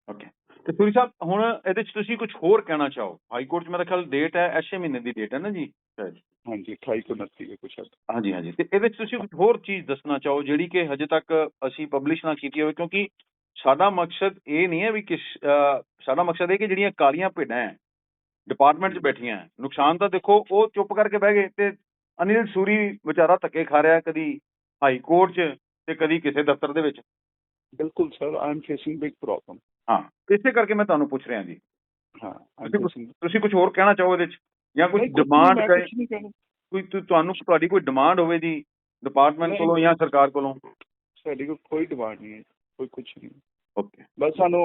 ਓਕੇ ਤੇ ਸੂਰੀ ਸਾਹਿਬ ਹੁਣ ਇਹਦੇ ਚ ਤੁਸੀਂ ਕੁਝ ਹੋਰ ਕਹਿਣਾ ਚਾਹੋ? ਹਾਈ ਕੋਰਟ ਚ ਮੇਰਾ ਖਿਆਲ ਡੇਟ ਹੈ ਐਸ਼ੇ ਮਹੀਨੇ ਦੀ ਡੇਟ ਹੈ ਨਾ ਜੀ ਹਾਂਜੀ 28 ਤੋਂ 29 ਹੈ ਕੁਛ ਹੱਦ। ਹਾਂਜੀ ਹਾਂਜੀ। ਤੇ ਇਹਦੇ ਚ ਤੁਸੀਂ ਕੁਝ ਹੋਰ ਚੀਜ਼ ਦੱਸਣਾ ਚਾਹੋ ਜਿਹੜੀ ਕਿ ਹਜੇ ਤੱਕ ਅਸੀਂ ਪਬਲਿਸ਼ ਨਾ ਕੀਤੀ ਹੋਵੇ ਕਿਉਂਕਿ ਸਾਡਾ ਮਕਸਦ ਇਹ ਨਹੀਂ ਹੈ ਵੀ ਅਹ, ਸਾਡਾ ਮਕਸਦ ਇਹ ਕਿ ਜਿਹੜੀਆਂ ਕਾਲੀਆਂ ਭੇਡਾਂ ਹੈ ਡਿਪਾਰਟਮੈਂਟ 'ਚ ਬੈਠੀਆਂ ਨੁਕਸਾਨ ਤਾਂ ਦੇਖੋ ਉਹ ਚੁੱਪ ਕਰਕੇ ਬਹਿ ਗਏ ਤੇ ਅਨਿਲ ਸੂਰੀ ਵਿਚਾਰਾ ਧੱਕੇ ਖਾ ਰਿਹਾ ਕਦੀ ਹਾਈ ਕੋਰਟ 'ਚ ਤੇ ਕਦੀ ਕਿਸੇ ਦਫ਼ਤਰ ਦੇ ਵਿੱਚ। ਬਿਲਕੁਲ sir I am facing big problem ਹਾਂ ਇਸੇ ਕਰਕੇ ਮੈਂ ਤੁਹਾਨੂੰ ਪੁੱਛ ਰਿਹਾ ਜੀ। ਹਾਂ ਤੁਸੀਂ ਕੁਝ ਹੋਰ ਕਹਿਣਾ ਚਾਹੋ ਇਹਦੇ 'ਚ? ਜਾਂ ਕੁਝ ਡਿਮਾਂਡ ਕੋਈ ਤੁਹਾਨੂੰ ਤੁਹਾਡੀ ਕੋਈ ਡਿਮਾਂਡ ਹੋਵੇ ਜੀ ਡਿਪਾਰਟਮੈਂਟ। ਕੋਲੋਂ ਜਾਂ ਸਰਕਾਰ ਕੋਲੋਂ? ਸਾਡੀ ਕੋਈ ਡਿਮਾਂਡ ਨਹੀਂ ਹੈ ਕੋਈ ਕੁਛ ਨਹੀਂ। ਓਕੇ ਬਸ ਸਾਨੂੰ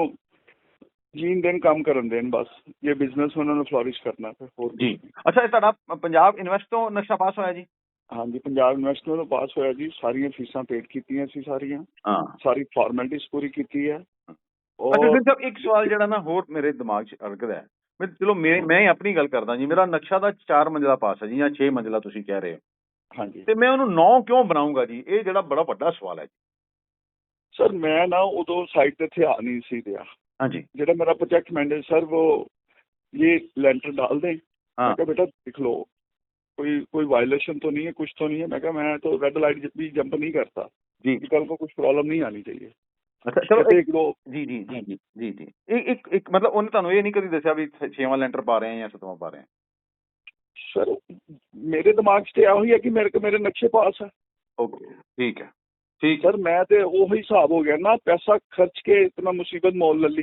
ਜੀਣ ਦੇਣ ਕੰਮ ਕਰਨ ਦੇਣ ਬਸ। ਇਹ ਬਿਜ਼ਨਸ ਉਹਨਾਂ ਨੂੰ ਫਲੋਰਿਸ਼ ਕਰਨਾ ਫਿਰ ਹੋਰ ਜੀ। ਅੱਛਾ ਇਹ ਤੁਹਾਡਾ ਪੰਜਾਬ ਇਨਵੈਸਟ ਤੋਂ ਨਕਸ਼ਾ ਪਾਸ ਹੋਇਆ ਜੀ? ਹਾਂਜੀ ਪੰਜਾਬ ਯੂਨੀਵਰਸਿਟੀ ਤੋਂ ਪਾਸ ਹੋਇਆ ਜੀ। ਸਾਰੀਆਂ ਫੀਸਾਂ ਪੇਡ ਕੀਤੀਆਂ ਸੀ ਸਾਰੀਆਂ। ਹਾਂ। ਸਾਰੀ ਫਾਰਮੈਲਿਟੀਜ਼ ਪੂਰੀ ਕੀਤੀ ਹੈ। ਅੱਛਾ ਫਿਰ ਸਾਹਿਬ ਇੱਕ ਸਵਾਲ ਜਿਹੜਾ ਨਾ ਹੋਰ ਮੇਰੇ ਦਿਮਾਗ 'ਚ ਅੜਕਦਾ ਹੈ। ਮੈਂ ਚਲੋ ਮੈਂ ਮੈਂ ਆਪਣੀ ਗੱਲ ਕਰਦਾ ਜੀ। ਮੇਰਾ ਨਕਸ਼ਾ ਦਾ 4 ਮੰਜ਼ਲਾ ਪਾਸ ਹੈ ਜੀ ਜਾਂ 6 ਮੰਜ਼ਲਾ ਤੁਸੀਂ ਕਹਿ ਰਹੇ ਹੋ। ਹਾਂਜੀ। ਤੇ ਮੈਂ ਉਹਨੂੰ 9 ਕਿਉਂ ਬਣਾਉਂਗਾ ਜੀ? ਇਹ ਜਿਹੜਾ ਬੜਾ ਵੱਡਾ ਸਵਾਲ ਹੈ ਜੀ। ਸਰ ਮੈਂ ਨਾ ਉਦੋਂ ਸਾਈਟ ਤੇ ਧਿਆਨ ਨਹੀਂ ਸੀ ਦਿਆ ਹਾਂਜੀ ਜਿਹੜਾ ਮੇਰਾ ਪ੍ਰੋਜੈਕਟ ਮੈਨੇਜਰ ਸਰ ਉਹ ये लेंटर डाल दें हाँ मैं कहा बेटा देख लो कोई कोई वायलेशन तो नहीं है कुछ तो नहीं है मैं कहा मैं तो रेड लाइट भी जंप नहीं करता जी कि कल को कुछ प्रॉब्लम नहीं आनी चाहिए ਅੱਛਾ ਚਲੋ कहते ਇੱਕ- एक दो ਜੀ ਜੀ ਜੀ ਜੀ ਜੀ ਜੀ ਇੱਕ ਇੱਕ ਇੱਕ ਮਤਲਬ ਉਹਨੇ ਤੁਹਾਨੂੰ ਇਹ ਨਹੀਂ ਕਦੀ ਦੱਸਿਆ ਵੀ 6ਵਾਂ ਲੈਂਟਰ ਪਾ ਰਹੇ ਆ ਜਾਂ 7ਵਾਂ ਪਾ ਰਹੇ ਆ सर मेरे दिमाग 'ਚ ਤੇ ਇਹੋ ਹੀ ਹੈ ਕਿ ਮੇਰੇ ਕੋ ਮੇਰੇ ਨਕਸ਼ੇ ਪਾਸ ਹੈ ਓਕੇ ਠੀਕ ਹੈ ਠੀਕ ਸਰ ਮੈਂ ਤੇ ਉਹੀ ਹਿਸਾਬ ਹੋ ਗਿਆ ਨਾ ਪੈਸਾ ਖਰਚ ਕੇ ਇਤਨਾ ਮੁਸੀਬਤ ਮੋਲ ਲੈ ਲਈ।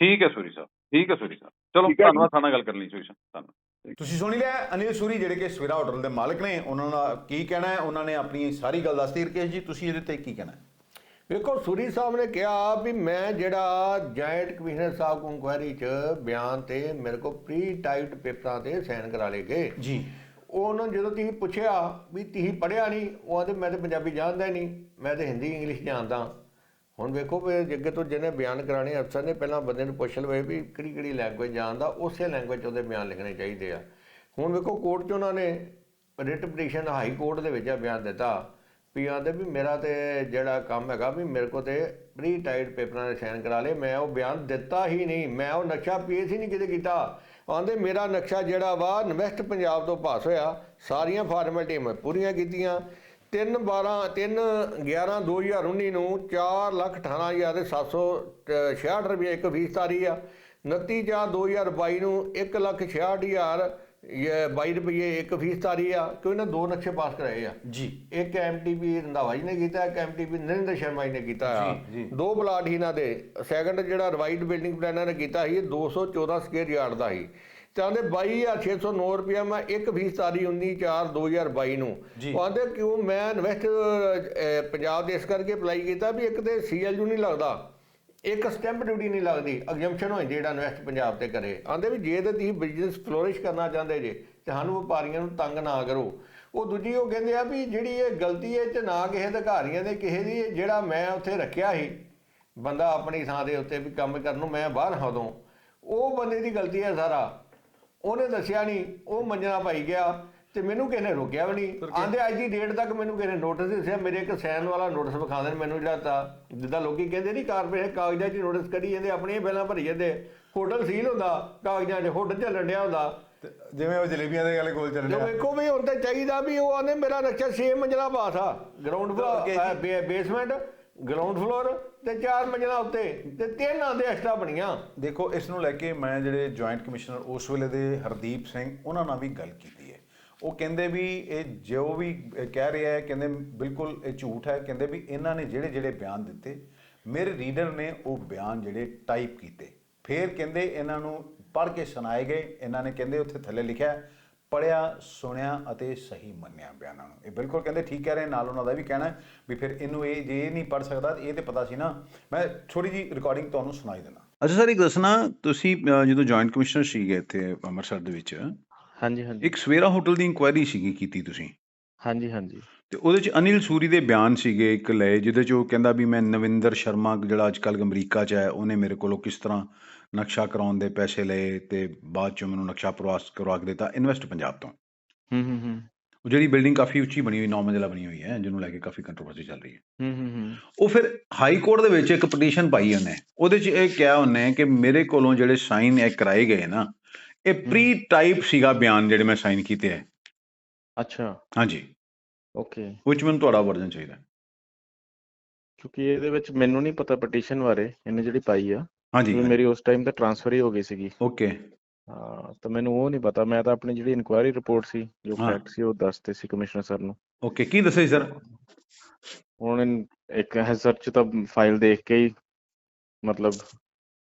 ਠੀਕ ਹੈ ਸੂਰੀ ਸਾਹਿਬ ਠੀਕ ਹੈ ਸੂਰੀ ਸਾਹਿਬ। ਚਲੋ। ਧੰਨਵਾਦ ਸਾਡੇ ਗੱਲ ਕਰਨ ਲਈ ਸੂਰੀ ਸਾਹਿਬ ਧੰਨਵਾਦ। ਤੁਸੀਂ ਸੁਣੀ ਲਿਆ ਅਨਿਲ ਸੂਰੀ ਜਿਹੜੇ ਕਿ ਸਵੇਰਾ ਹੋਟਲ ਦੇ ਮਾਲਕ ਨੇ ਉਹਨਾਂ ਦਾ ਕੀ ਕਹਿਣਾ ਹੈ? ਉਹਨਾਂ ਨੇ ਆਪਣੀ ਸਾਰੀ ਗੱਲ ਦੱਸਤੀ। ਰਕੇਸ਼ ਜੀ ਤੁਸੀਂ ਇਹਦੇ ਤੇ ਕੀ ਕਹਿਣਾ ਹੈ? ਵੇਖੋ ਸੂਰੀ ਸਾਹਿਬ ਨੇ ਕਿਹਾ ਵੀ ਮੈਂ ਜਿਹੜਾ ਜਾਇੰਟ ਕਮਿਸ਼ਨਰ ਸਾਹਿਬ ਕੋਲ ਇਨਕੁਆਇਰੀ ਚ ਬਿਆਨ ਤੇ ਮੇਰੇ ਕੋਲ ਪ੍ਰੀ ਟਾਈਪਡ ਪੇਪਰਾਂ ਤੇ ਸਾਈਨ ਕਰਾ ਲਏ ਗਏ। ਜੀ। ਉਹਨਾਂ ਜਦੋਂ ਤੁਸੀਂ ਪੁੱਛਿਆ ਵੀ ਤੁਸੀਂ ਪੜ੍ਹਿਆ ਨਹੀਂ, ਉਹ ਆਂਦੇ ਮੈਂ ਤੇ ਪੰਜਾਬੀ ਜਾਣਦਾ ਹੀ ਨਹੀਂ, ਮੈਂ ਤੇ ਹਿੰਦੀ, ਇੰਗਲਿਸ਼ ਜਾਣਦਾ। ਹੁਣ ਵੇਖੋ ਵੀ ਅੱਗੇ ਤੋਂ ਜਿਹਨੇ ਬਿਆਨ ਕਰਾਣੇ ਅਫਸਰ ਨੇ ਪਹਿਲਾਂ ਬੰਦੇ ਨੂੰ ਪੁੱਛ ਲਵੇ ਵੀ ਕਿਹੜੀ ਕਿਹੜੀ ਲੈਂਗੁਏਜ ਜਾਣਦਾ, ਉਸੇ ਲੈਂਗੁਏਜ 'ਚ ਉਹਦੇ ਬਿਆਨ ਲਿਖਣੇ ਚਾਹੀਦੇ ਆ। ਹੁਣ ਵੇਖੋ ਕੋਰਟ 'ਚ ਉਹਨਾਂ ਨੇ ਰਿਟ ਪਟੀਸ਼ਨ ਹਾਈ ਕੋਰਟ ਦੇ ਵਿੱਚ ਬਿਆਨ ਦਿੱਤਾ ਵੀ ਆਂਦੇ ਵੀ ਮੇਰਾ ਤੇ ਜਿਹੜਾ ਕੰਮ ਹੈਗਾ ਵੀ ਮੇਰੇ ਕੋ ਤੇ ਪ੍ਰੀ ਟਾਈਡ ਪੇਪਰਾਂ ਦੇ ਸਾਈਨ ਕਰਾ ਲਏ, ਮੈਂ ਉਹ ਬਿਆਨ ਦਿੱਤਾ ਹੀ ਨਹੀਂ, ਮੈਂ ਉਹ ਨਕਸ਼ਾ ਪੇਸ਼ ਹੀ ਨਹੀਂ ਕਿਤੇ ਕੀਤਾ। ਆਂਦੇ, ਮੇਰਾ ਨਕਸ਼ਾ ਜਿਹੜਾ ਵਾ ਇਨਵੈਸਟ ਪੰਜਾਬ ਤੋਂ ਪਾਸ ਹੋਇਆ। ਸਾਰੀਆਂ ਫਾਰਮੈਲਿਟੀਆਂ ਮੈਂ ਪੂਰੀਆਂ ਕੀਤੀਆਂ। 3 12 3 11 2019 ਨੂੰ 4 ਲੱਖ 18700 ਦੇ 766 ਰੁਪਏ ਇੱਕ ਫੀਸ ਤਾਰੀ ਆ। 29 ਚਾਰ 2022 ਨੂੰ 1 ਲੱਖ 66000 ਇਹ 22 ਰੁਪਏ ਇੱਕ ਫੀਸ ਤਾਰੀ ਆ ਕਿ ਉਹਨਾਂ ਦੋ ਨਕਸ਼ੇ ਪਾਸ ਕਰਾਏ ਆ? ਜੀ। ਇੱਕ ਐਮਟੀਪੀ ਰੰਧਾਵਾ ਜੀ ਨੇ ਕੀਤਾ ਇੱਕ ਐਮਟੀਪੀ ਨਰਿੰਦਰ ਸ਼ਰਮਾ ਜੀ ਨੇ ਕੀਤਾ ਆ। ਦੋ ਪਲਾਟ ਹੀ ਇਹਨਾਂ ਦੇ। ਸੈਕੰਡ ਜਿਹੜਾ ਰਿਵਾਈਡ ਬਿਲਡਿੰਗ ਪਲਾਨਰ ਨੇ ਕੀਤਾ ਸੀ ਇਹ 214 ਸਕੁਅਰ ਯਾਰਡ ਦਾ ਸੀ। ਤੇ ਆਂਦੇ 22609 ਰੁਪਇਆ ਮੈਂ ਇੱਕ ਫੀਸ ਤਾਰੀ 19 4 2022 ਨੂੰ। ਆਂਦੇ ਕਿਉਂ ਮੈਂ ਇਨਵੈਸਟ ਪੰਜਾਬ ਦੇ ਇਸ ਕਰਕੇ ਅਪਲਾਈ ਕੀਤਾ ਵੀ ਇੱਕ ਤੇ ਸੀਐਲਯੂ ਨਹੀਂ ਲੱਗਦਾ। ਇੱਕ ਸਟੈਂਪ ਡਿਊਟੀ ਨਹੀਂ ਲੱਗਦੀ ਐਗਜ਼ੈਂਪਸ਼ਨ ਹੋ ਜਾਂਦੀ ਜਿਹੜਾ ਇਨਵੈਸਟ ਪੰਜਾਬ ਤੇ ਕਰੇ। ਆਂਦੇ ਵੀ ਜੇ ਤੇ ਤੁਸੀਂ ਬਿਜ਼ਨਸ ਫਲੋਰਿਸ਼ ਕਰਨਾ ਚਾਹੁੰਦੇ ਜੇ, ਤੇ ਸਾਨੂੰ ਵਪਾਰੀਆਂ ਨੂੰ ਤੰਗ ਨਾ ਕਰੋ। ਉਹ ਦੂਜੀ ਉਹ ਕਹਿੰਦੇ ਆ ਵੀ ਜਿਹੜੀ ਇਹ ਗਲਤੀ ਹੈ ਚ ਨਾ ਕਿਸੇ ਅਧਿਕਾਰੀਆਂ ਦੇ, ਕਿਸੇ ਦੀ, ਜਿਹੜਾ ਮੈਂ ਉੱਥੇ ਰੱਖਿਆ ਸੀ, ਬੰਦਾ ਆਪਣੀ ਥਾਂ ਦੇ ਉੱਤੇ ਵੀ ਕੰਮ ਕਰਨ ਨੂੰ ਮੈਂ ਬਾਹਰ ਹਾਂ ਉਦੋਂ। ਉਹ ਬੰਦੇ ਦੀ ਗਲਤੀ ਹੈ ਸਾਰਾ। ਉਹਨੇ ਦੱਸਿਆ ਨਹੀਂ, ਉਹ ਮੰਜਣਾ ਪਾਈ ਗਿਆ। ਤੇ ਮੈਨੂੰ ਕਿਸੇ ਨੇ ਰੋਕਿਆ ਵੀ ਨਹੀਂ। ਆਂਦੇ ਅੱਜ ਦੀ ਡੇਟ ਤੱਕ ਮੈਨੂੰ ਕਿਸੇ ਨੇ ਨੋਟਿਸ ਦਿੱਤਾ। ਮੇਰੇ ਇੱਕ ਸਾਈਨ ਵਾਲਾ ਨੋਟਿਸ ਵਿਖਾ ਦੇਣ ਮੈਨੂੰ ਜਿਹੜਾ ਤਾਂ ਜਿੱਦਾਂ ਲੋਕੀ ਕਹਿੰਦੇ ਨਹੀਂ ਕਾਰਪੋਰੇਟ ਕਾਗਜ਼ਾਂ 'ਚ ਨੋਟਿਸ ਕੱਢੀ ਜਾਂਦੇ ਆਪਣੀਆਂ ਬਿੱਲਾਂ ਭਰੀ ਜਾਂਦੇ। ਹੋਟਲ ਸੀਲ ਹੁੰਦਾ ਕਾਗਜ਼ਾਂ 'ਚ ਹੋਟਲ ਚੱਲਣ ਡਿਆ ਹੁੰਦਾ। ਜਿਵੇਂ ਉਹ ਜਲੇਬੀਆਂ ਦੇ ਵਾਲੇ ਕੋਲ ਚੱਲ ਜੋ ਰਿਹਾ ਵੇਖੋ ਵੀ ਹੁਣ ਤਾਂ ਚਾਹੀਦਾ ਵੀ ਉਹ ਆਨੇ ਮੇਰਾ ਨਕਸ਼ਾ 6 ਮੰਜ਼ਲਾ ਪਾਸ ਆ। Ground floor basement ground floor ਤੇ 4 ਮੰਜ਼ਲਾ ਉੱਤੇ। ਤੇ ਤਿੰਨ ਆਂਦੇ ਐਕਸਟਰਾ ਬਣੀਆਂ। ਦੇਖੋ ਇਸ ਨੂੰ ਲੈ ਕੇ ਮੈਂ ਜਿਹੜੇ ਜੁਆਇੰਟ ਕਮਿਸ਼ਨਰ ਉਸ ਵੇਲੇ ਦੇ ਹਰਦੀਪ ਸਿੰਘ ਉਹਨਾਂ ਨਾਲ ਵੀ ਗੱਲ ਕੀਤੀ। ਉਹ ਕਹਿੰਦੇ ਵੀ ਇਹ ਜੋ ਵੀ ਕਹਿ ਰਿਹਾ ਹੈ ਕਹਿੰਦੇ ਬਿਲਕੁਲ ਇਹ ਝੂਠ ਹੈ ਕਹਿੰਦੇ ਵੀ ਇਹਨਾਂ ਨੇ ਜਿਹੜੇ ਜਿਹੜੇ ਬਿਆਨ ਦਿੱਤੇ ਮੇਰੇ ਰੀਡਰ ਨੇ ਉਹ ਬਿਆਨ ਜਿਹੜੇ ਟਾਈਪ ਕੀਤੇ। ਫਿਰ ਕਹਿੰਦੇ ਇਹਨਾਂ ਨੂੰ ਪੜ੍ਹ ਕੇ ਸੁਣਾਏ ਗਏ ਇਹਨਾਂ ਨੇ ਕਹਿੰਦੇ ਉੱਥੇ ਥੱਲੇ ਲਿਖਿਆ ਹੈ, ਪੜਿਆ ਸੁਣਿਆ ਅਤੇ ਸਹੀ ਮੰਨਿਆ ਬਿਆਨਾਂ ਨੂੰ। ਇਹ ਬਿਲਕੁਲ ਕਹਿੰਦੇ ਠੀਕ ਕਹਿ ਰਹੇ ਨਾਲ ਉਹਨਾਂ ਦਾ ਵੀ ਕਹਿਣਾ ਵੀ ਫਿਰ ਇਹਨੂੰ ਇਹ ਜੇ ਇਹ ਨਹੀਂ ਪੜ ਸਕਦਾ ਇਹ ਤੇ ਪਤਾ ਸੀ ਨਾ। ਮੈਂ ਥੋੜੀ ਜੀ ਰਿਕਾਰਡਿੰਗ ਤੁਹਾਨੂੰ ਸੁਣਾਈ ਦੇਣਾ ਅੱਛਾ ਸਰ ਇੱਕ ਦੱਸਣਾ ਤੁਸੀਂ ਜਦੋਂ ਜੁਆਇੰਟ ਕਮਿਸ਼ਨਰ ਸੀਗੇ ਇੱਥੇ ਅੰਮ੍ਰਿਤਸਰ ਦੇ ਵਿੱਚ ਹਾਂਜੀ ਹਾਂਜੀ। ਇੱਕ ਸਵੇਰਾ ਹੋਟਲ ਦੀ ਇਨਕੁਆਇਰੀ ਸੀਗੀ ਕੀਤੀ ਤੁਸੀਂ? ਹਾਂਜੀ ਹਾਂਜੀ। ਤੇ ਉਹਦੇ ਚ ਅਨਿਲ ਸੂਰੀ ਦੇ ਬਿਆਨ ਸੀਗੇ ਇੱਕ ਲਏ ਜਿਹਦੇ ਚ ਉਹ ਕਹਿੰਦਾ ਵੀ ਮੈਂ ਨਵਿੰਦਰ ਸ਼ਰਮਾ ਜਿਹੜਾ ਅੱਜ ਕੱਲ੍ਹ ਅਮਰੀਕਾ ਚ ਹੈ ਉਹਨੇ ਮੇਰੇ ਕੋਲੋਂ ਕਿਸ ਤਰ੍ਹਾਂ ਨਕਸ਼ਾ ਕਰਾਉਣ ਦੇ ਪੈਸੇ ਲਏ ਤੇ ਬਾਅਦ ਚ ਮੈਨੂੰ ਨਕਸ਼ਾ ਪ੍ਰਵਾਸ ਕਰਵਾ ਕੇ ਦਿੱਤਾ ਇਨਵੈਸਟ ਪੰਜਾਬ ਤੋਂ। ਹੂੰ ਹੂੰ ਹੂੰ। ਉਹ ਜਿਹੜੀ ਬਿਲਡਿੰਗ ਕਾਫੀ ਉੱਚੀ ਬਣੀ ਹੋਈ ਨੌ ਮੰਜ਼ਿਲਾ ਬਣੀ ਹੋਈ ਹੈ ਜਿਹਨੂੰ ਲੈ ਕੇ ਕਾਫੀ ਕੰਟਰੋਵਰਸੀ ਚੱਲ ਰਹੀ ਹੈ। ਹੂੰ ਹੂੰ ਹੂੰ। ਉਹ ਫਿਰ ਹਾਈ ਕੋਰਟ ਦੇ ਵਿੱਚ ਇੱਕ ਪਟੀਸ਼ਨ ਪਾਈ ਉਹਨੇ। ਉਹਦੇ 'ਚ ਇਹ ਕਿਹਾ ਉਹਨੇ ਕਿ ਮੇਰੇ ਕੋਲੋਂ ਜਿਹੜੇ ਸਾਈਨ ਇਹ ਕਰਾਏ ਗਏ ਨਾ ਇਹ ਪ੍ਰੀ ਟਾਈਪ ਸੀਗਾ ਬਿਆਨ ਜਿਹੜੇ ਮੈਂ ਸਾਈਨ ਕੀਤੇ ਹੈ ਅੱਛਾ। ਹਾਂਜੀ। ਓਕੇ 'ਚ ਮੈਨੂੰ ਤੁਹਾਡਾ ਵਰਜਨ ਚਾਹੀਦਾ ਕਿਉਂਕਿ ਇਹਦੇ ਵਿੱਚ ਮੈਨੂੰ ਨਹੀਂ ਪਤਾ ਪਟੀਸ਼ਨ ਬਾਰੇ ਇਹਨੇ ਜਿਹੜੀ ਪਾਈ ਆ। ਹਾਂਜੀ। ਕਿਉਂਕਿ ਮੇਰੀ ਉਸ ਟਾਈਮ ਤੇ ਟ੍ਰਾਂਸਫਰ ਹੀ ਹੋ ਗਈ ਸੀਗੀ। ਓਕੇ ਹਾਂ ਤਾਂ ਮੈਨੂੰ ਉਹ ਨਹੀਂ ਪਤਾ। ਮੈਂ ਤਾਂ ਆਪਣੀ ਜਿਹੜੀ ਇਨਕੁਆਇਰੀ ਰਿਪੋਰਟ ਸੀ ਜੋ ਹਾਂ। ਫੈਕਟ ਸੀ ਉਹ ਦੱਸਤੇ ਸੀ ਕਮਿਸ਼ਨਰ ਸਰ ਨੂੰ। ਓਕੇ ਕੀ ਦੱਸਿਆ ਸੀ ਸਰ ਹੁਣ ਇਨ- ਇੱਕ ਹੈਜ਼ਰ ਚ ਤਾਂ ਫਾਈਲ ਦੇਖ ਕੇ ਹੀ ਮਤਲਬ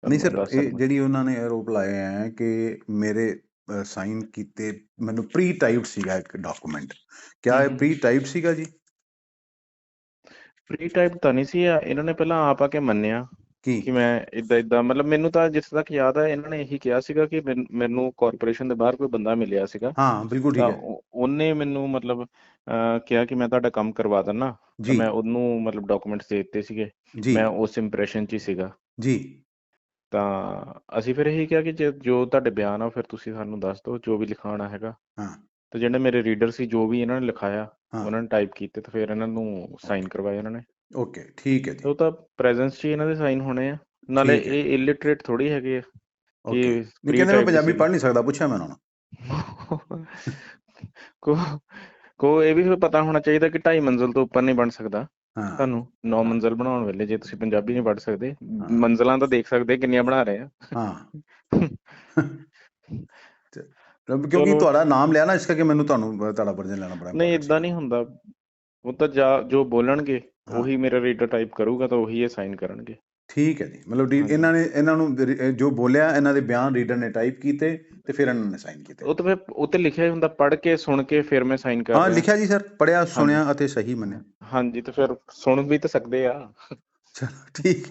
ਨਹੀਂ ਸਰ ਦੱਸ ਇਹ ਸਕਦਾ। ਜਿਹੜੀ ਉਹਨਾਂ ਨੇ ਆਰੋਪ ਲਾਏ ਹੈ ਕਿ ਮੇਰੇ ਸਾਈਨ ਕੀਤੇ ਮੈਨੂੰ ਪ੍ਰੀ ਟਾਈਪ ਸੀਗਾ ਇੱਕ ਡਾਕੂਮੈਂਟ ਕਿਆ ਇਹ। ਪ੍ਰੀ ਟਾਈਪ ਸੀਗਾ ਜੀ? ਪ੍ਰੀ ਟਾਈਪ ਤਾਂ ਨਹੀਂ ਸੀ ਆ, ਇਹਨਾਂ ਨੇ ਪਹਿਲਾਂ ਆਪ ਆ ਕੇ ਮੰਨਿਆ ਕੀ? ਕਿ ਮੈਂ ਇਦਾਂ ਇਦਾਂ ਮਤਲਬ ਮੈਨੂੰ ਤਾਂ ਜਿੱਥੇ ਤੱਕ ਯਾਦ ਹੈ ਇਹਨਾਂ ਨੇ ਇਹੀ ਕਿਹਾ ਸੀਗਾ ਕਿ ਮੈਨ- ਮੈਨੂੰ ਕਾਰਪੋਰੇਸ਼ਨ ਦੇ ਬਾਹਰ ਕੋਈ ਬੰਦਾ ਮਿਲਿਆ ਸੀਗਾ। ਹਾਂ ਬਿਲਕੁਲ ਠੀਕ ਹੈ। ਉਹ- ਉਹਨੇ ਮੈਨੂੰ ਮਤਲਬ ਅਹ, ਕਿਹਾ ਕਿ ਮੈਂ ਤੁਹਾਡਾ ਕੰਮ ਕਰਵਾ ਦਿੰਨਾ। ਤਾਂ ਜੀ। ਮੈਂ ਉਹਨੂੰ ਮਤਲਬ ਡਾਕੂਮੈਂਟਸ ਦੇ ਦਿੱਤੇ ਸੀਗੇ। ਜੀ। ਮੈਂ ਉਸ ਇੰਪ੍ਰੈਸ਼ਨ 'ਚ ਹੀ ਸੀਗਾ। ਜੀ। ਤਾਂ ਅਸੀਂ ਫਿਰ ਇਹੀ ਕਿਹਾ ਕਿ ਜੇ ਜੋ ਤੁਹਾਡੇ ਬਿਆਨ ਆ ਫਿਰ ਤੁਸੀਂ ਸਾਨੂੰ ਦੱਸ ਦਿਓ ਜੋ ਵੀ ਲਿਖਾਉਣਾ ਹੈਗਾ। ਹਾਂ। ਤੇ ਜਿਹੜੇ ਮੇਰੇ ਰੀਡਰ ਸੀ ਜੋ ਵੀ ਇਹਨਾਂ ਨੇ ਲਿਖਾਇਆ ਉਹਨਾਂ ਨੇ ਟਾਈਪ ਕੀਤੇ ਤੇ ਫਿਰ ਇਹਨਾਂ ਨੂੰ ਸਾਈਨ ਕਰਵਾਏ ਉਹਨਾਂ ਨੇ। ਓਕੇ ਠੀਕ ਹੈ ਜੀ। ਉਹ ਤਾਂ ਪ੍ਰੈਜ਼ੈਂਸ 'ਚ ਇਹਨਾਂ ਦੇ ਸਾਈਨ ਹੋਣੇ ਆ। ਨਾਲੇ। ਇਹ ਇਲਿਟਰੇਟ ਥੋੜੀ ਹੈਗੇ ਆ ਓਕੇ ਕਿ ਨਹੀਂ ਕਹਿੰਦੇ ਮੈਂ ਪੰਜਾਬੀ ਪੜ੍ਹ ਨਹੀਂ ਸਕਦਾ ਪੁੱਛਿਆ ਮੈਂ ਉਹਨਾਂ ਨੂੰ। (laughs) ਕੋ ਕੋ ਇਹ ਵੀ ਪਤਾ ਹੋਣਾ ਚਾਹੀਦਾ ਕਿ ਢਾਈ ਮੰਜ਼ਲ ਤੋਂ ਉੱਪਰ ਨਹੀਂ ਬਣ ਸਕਦਾ। ਤੁਹਾਨੂੰ 9 ਮੰਜ਼ਲ ਬਣਾਉਣ ਵੇਲੇ ਜੇ ਤੁਸੀਂ ਪੰਜਾਬੀ ਨਹੀਂ ਪੜ੍ਹ ਸਕਦੇ। ਮੰਜ਼ਲਾਂ ਤਾਂ ਦੇਖ ਸਕਦੇ ਕਿੰਨੀਆਂ ਬਣਾ ਰਹੇ ਆ ਹਾਂ (laughs) ਤੇ- ਕਿਉਂਕਿ। ਤੁਹਾਡਾ ਨਾਮ ਲਿਆ ਨਾ ਇਸ ਕਰਕੇ ਮੈਨੂੰ ਤੁਹਾਨੂੰ ਤੁਹਾਡਾ ਵਰਜਨ ਲੈਣਾ ਪੜਾ ਨਹੀਂ ਇਦਾਂ ਨਹੀਂ ਹੁੰਦਾ ਉਹ ਤਾਂ ਜਾ ਬੋਲਣਗੇ। ਉਹੀ ਮੇਰਾ ਰੀਡਰ ਟਾਈਪ ਕਰੂਗਾ ਤਾਂ ਉਹੀ ਇਹ ਸਾਈਨ ਕਰਨਗੇ ਠੀਕ ਹੈ ਜੀ। ਮਤਲਬ। ਇਹਨਾਂ ਨੇ ਇਹਨਾਂ ਨੂੰ ਰੀ- ਇਹ ਜੋ ਬੋਲਿਆ ਇਹਨਾਂ ਦੇ ਬਿਆਨ ਰੀਡਰ ਨੇ ਟਾਈਪ ਕੀਤੇ ਤੇ ਫਿਰ ਇਹਨਾਂ ਨੇ ਸਾਈਨ ਕੀਤੇ। ਉਹ ਤਾਂ ਫਿਰ ਉੱਤੇ ਲਿਖਿਆ ਹੀ ਹੁੰਦਾ ਪੜ੍ਹ ਕੇ ਸੁਣ ਕੇ ਫਿਰ ਮੈਂ ਸਾਈਨ ਕਰ ਹਾਂ ਰਿਹਾ। ਲਿਖਿਆ ਜੀ ਸਰ ਪੜਿਆ ਸੁਣਿਆ ਅਤੇ ਸਹੀ ਮੰਨਿਆ। ਹਾਂਜੀ ਤੇ ਫਿਰ ਸੁਣ ਵੀ ਤਾਂ ਸਕਦੇ ਆ। ਚਲੋ ਠੀਕ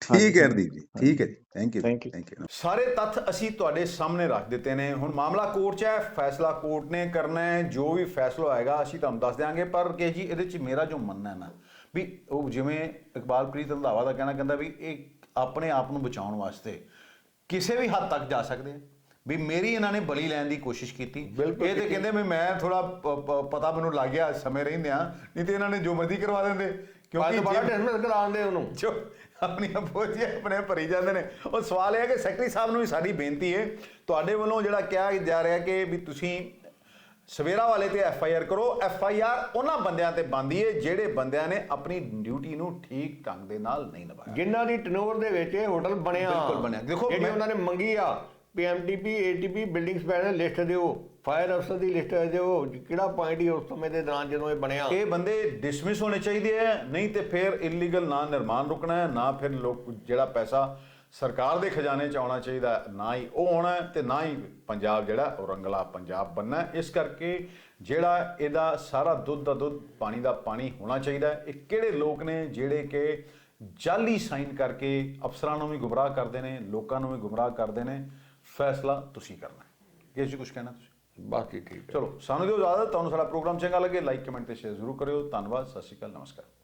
ਠੀਕ ਹਾਂਜੀ। ਹੈ ਹਰਦੀਪ ਜੀ ਠੀਕ ਹੈ ਜੀ। Thank you Thank you. Thank you ਸਾਰੇ ਤੱਥ ਅਸੀਂ ਤੁਹਾਡੇ ਸਾਹਮਣੇ ਰੱਖ ਦਿੱਤੇ ਨੇ। ਹੁਣ ਮਾਮਲਾ ਕੋਰਟ 'ਚ ਹੈ ਫੈਸਲਾ ਕੋਰਟ ਨੇ ਕਰਨਾ ਹੈ। ਜੋ ਵੀ ਫੈਸਲਾ ਹੋਏਗਾ ਅਸੀਂ ਤੁਹਾਨੂੰ ਦੱਸ ਦਿਆਂਗੇ। ਪਰ ਕਿ ਜੀ ਇਹਦੇ 'ਚ ਮੇਰਾ ਜੋ ਮੰਨਣਾ ਹੈ ਨਾ ਵੀ ਉਹ ਜਿਵੇਂ ਇਕਬਾਲਪ੍ਰੀਤ ਰੰਧਾਵਾ ਦਾ ਕਹਿਣਾ ਕਹਿੰਦਾ ਵੀ ਇਹ ਆਪਣੇ ਆਪ ਨੂੰ ਬਚਾਉਣ ਵਾਸਤੇ ਕਿਸੇ ਵੀ ਹੱਦ ਤੱਕ ਜਾ ਸਕਦੇ ਆ। ਵੀ ਮੇਰੀ ਇਹਨਾਂ ਨੇ ਬਲੀ ਲੈਣ ਦੀ ਕੋਸ਼ਿਸ਼ ਕੀਤੀ। ਇਹ ਤੇ ਕਹਿੰਦੇ ਵੀ ਮੈਂ ਥੋੜਾ ਪਤਾ ਮੈਨੂੰ ਲੱਗ ਗਿਆ ਸਮੇਂ ਰਹਿੰਦਿਆਂ ਨਹੀਂ ਤੇ ਇਹਨਾਂ ਨੇ ਜੋ ਮਰਜ਼ੀ ਕਰਵਾ ਦਿੰਦੇ ਕਿਉਂਕਿ ਜੇ- ਟੈਨਸ਼ਨ ਕਰਾਉਂਦੇ ਉਹਨੂੰ। ਜੋ ਆਪਣੀਆਂ ਫੌਜੀਆਂ ਆਪਣੇ ਭਰੀ ਜਾਂਦੇ ਨੇ। ਉਹ ਸਵਾਲ ਇਹ ਹੈ ਕਿ ਸੈਕਟਰੀ ਸਾਹਿਬ ਨੂੰ ਵੀ ਸਾਡੀ ਬੇਨਤੀ ਹੈ ਤੁਹਾਡੇ ਵੱਲੋਂ ਜਿਹੜਾ ਕਿਹਾ ਜਾ ਰਿਹਾ ਕਿ ਵੀ ਤੁਸੀਂ ਸਵੇਰਾ ਵਾਲੇ ਤੇ ਐਫ ਆਈ ਆਰ ਕਰੋ। ਐਫ ਆਈ ਆਰ ਉਹਨਾਂ ਬੰਦਿਆਂ ਤੇ ਬੰਦੀ ਹੈ ਜਿਹੜੇ ਬੰਦਿਆਂ ਨੇ ਆਪਣੀ ਡਿਊਟੀ ਨੂੰ ਠੀਕ ਢੰਗ ਦੇ ਨਾਲ ਨਹੀਂ ਨਿਭਾਇਆ। ਜਿਨ੍ਹਾਂ ਦੀ ਟਨੋਰ ਦੇ ਵਿੱਚ ਇਹ ਹੋਟਲ ਬਣਿਆ। ਬਿਲਕੁਲ ਬਣਿਆ। ਦੇਖੋ, ਜਿਹੜੀ ਮੈਂ- ਉਹਨਾਂ ਨੇ ਮੰਗੀ ਆ PMTP ATP buildings ban list ਦਿਓ ਫਾਇਰ ਅਫਸਰ ਦੀ ਲਿਸਟ ਦਿਓ ਕਿਹੜਾ ਪੁਆਇੰਟ ਹੀ ਉਸ ਸਮੇਂ ਦੇ ਦੌਰਾਨ ਜਦੋਂ ਇਹ ਬਣਿਆ? ਇਹ ਬੰਦੇ ਡਿਸਮਿਸ ਹੋਣੇ ਚਾਹੀਦੇ ਹੈ ਨਹੀਂ ਤੇ ਫਿਰ ਇਲੀਗਲ ਨਾ ਨਿਰਮਾਣ ਰੁਕਣਾ ਹੈ ਨਾ ਫਿਰ ਲੋਕ ਜਿਹੜਾ ਪੈਸਾ ਸਰਕਾਰ ਦੇ ਖਜ਼ਾਨੇ ਚ ਆਉਣਾ ਚਾਹੀਦਾ ਨਾ ਹੀ ਉਹ ਆਉਣਾ ਤੇ ਨਾ ਹੀ ਪੰਜਾਬ ਜਿਹੜਾ ਉਹ ਰੰਗਲਾ ਪੰਜਾਬ ਬਣਨਾ ਹੈ। ਇਸ ਕਰਕੇ ਜਿਹੜਾ ਇਹਦਾ ਸਾਰਾ ਦੁੱਧ ਦਾ ਦੁੱਧ ਪਾਣੀ ਦਾ ਪਾਣੀ ਹੋਣਾ ਚਾਹੀਦਾ। ਇਹ ਕਿਹੜੇ ਲੋਕ ਨੇ ਜਿਹੜੇ ਕਿ ਜਾਲੀ ਸਾਈਨ ਕਰਕੇ ਅਫਸਰਾਂ ਨੂੰ ਵੀ ਗੁੰਮਰਾਹ ਕਰਦੇ ਨੇ ਲੋਕਾਂ ਨੂੰ ਵੀ ਗੁੰਮਰਾਹ ਕਰਦੇ ਨੇ? ਫੈਸਲਾ ਤੁਸੀਂ ਕਰਨਾ ਹੈ। ਜੀ ਕੁਝ ਕਹਿਣਾ ਤੁਸੀਂ? ਜੀ ਠੀਕ ਹੈ। ਚਲੋ ਸਾਨੂੰ ਦਿਓ ਇਜਾਜ਼ਤ ਤੁਹਾਨੂੰ ਸਾਡਾ ਪ੍ਰੋਗਰਾਮ ਚੰਗਾ ਲੱਗੇ ਲਾਈਕ ਕਮੈਂਟ ਤੇ ਸ਼ੇਅਰ ਜ਼ਰੂਰ ਕਰਿਓ। ਧੰਨਵਾਦ ਸਤਿ ਸ਼੍ਰੀ ਅਕਾਲ ਨਮਸਕਾਰ।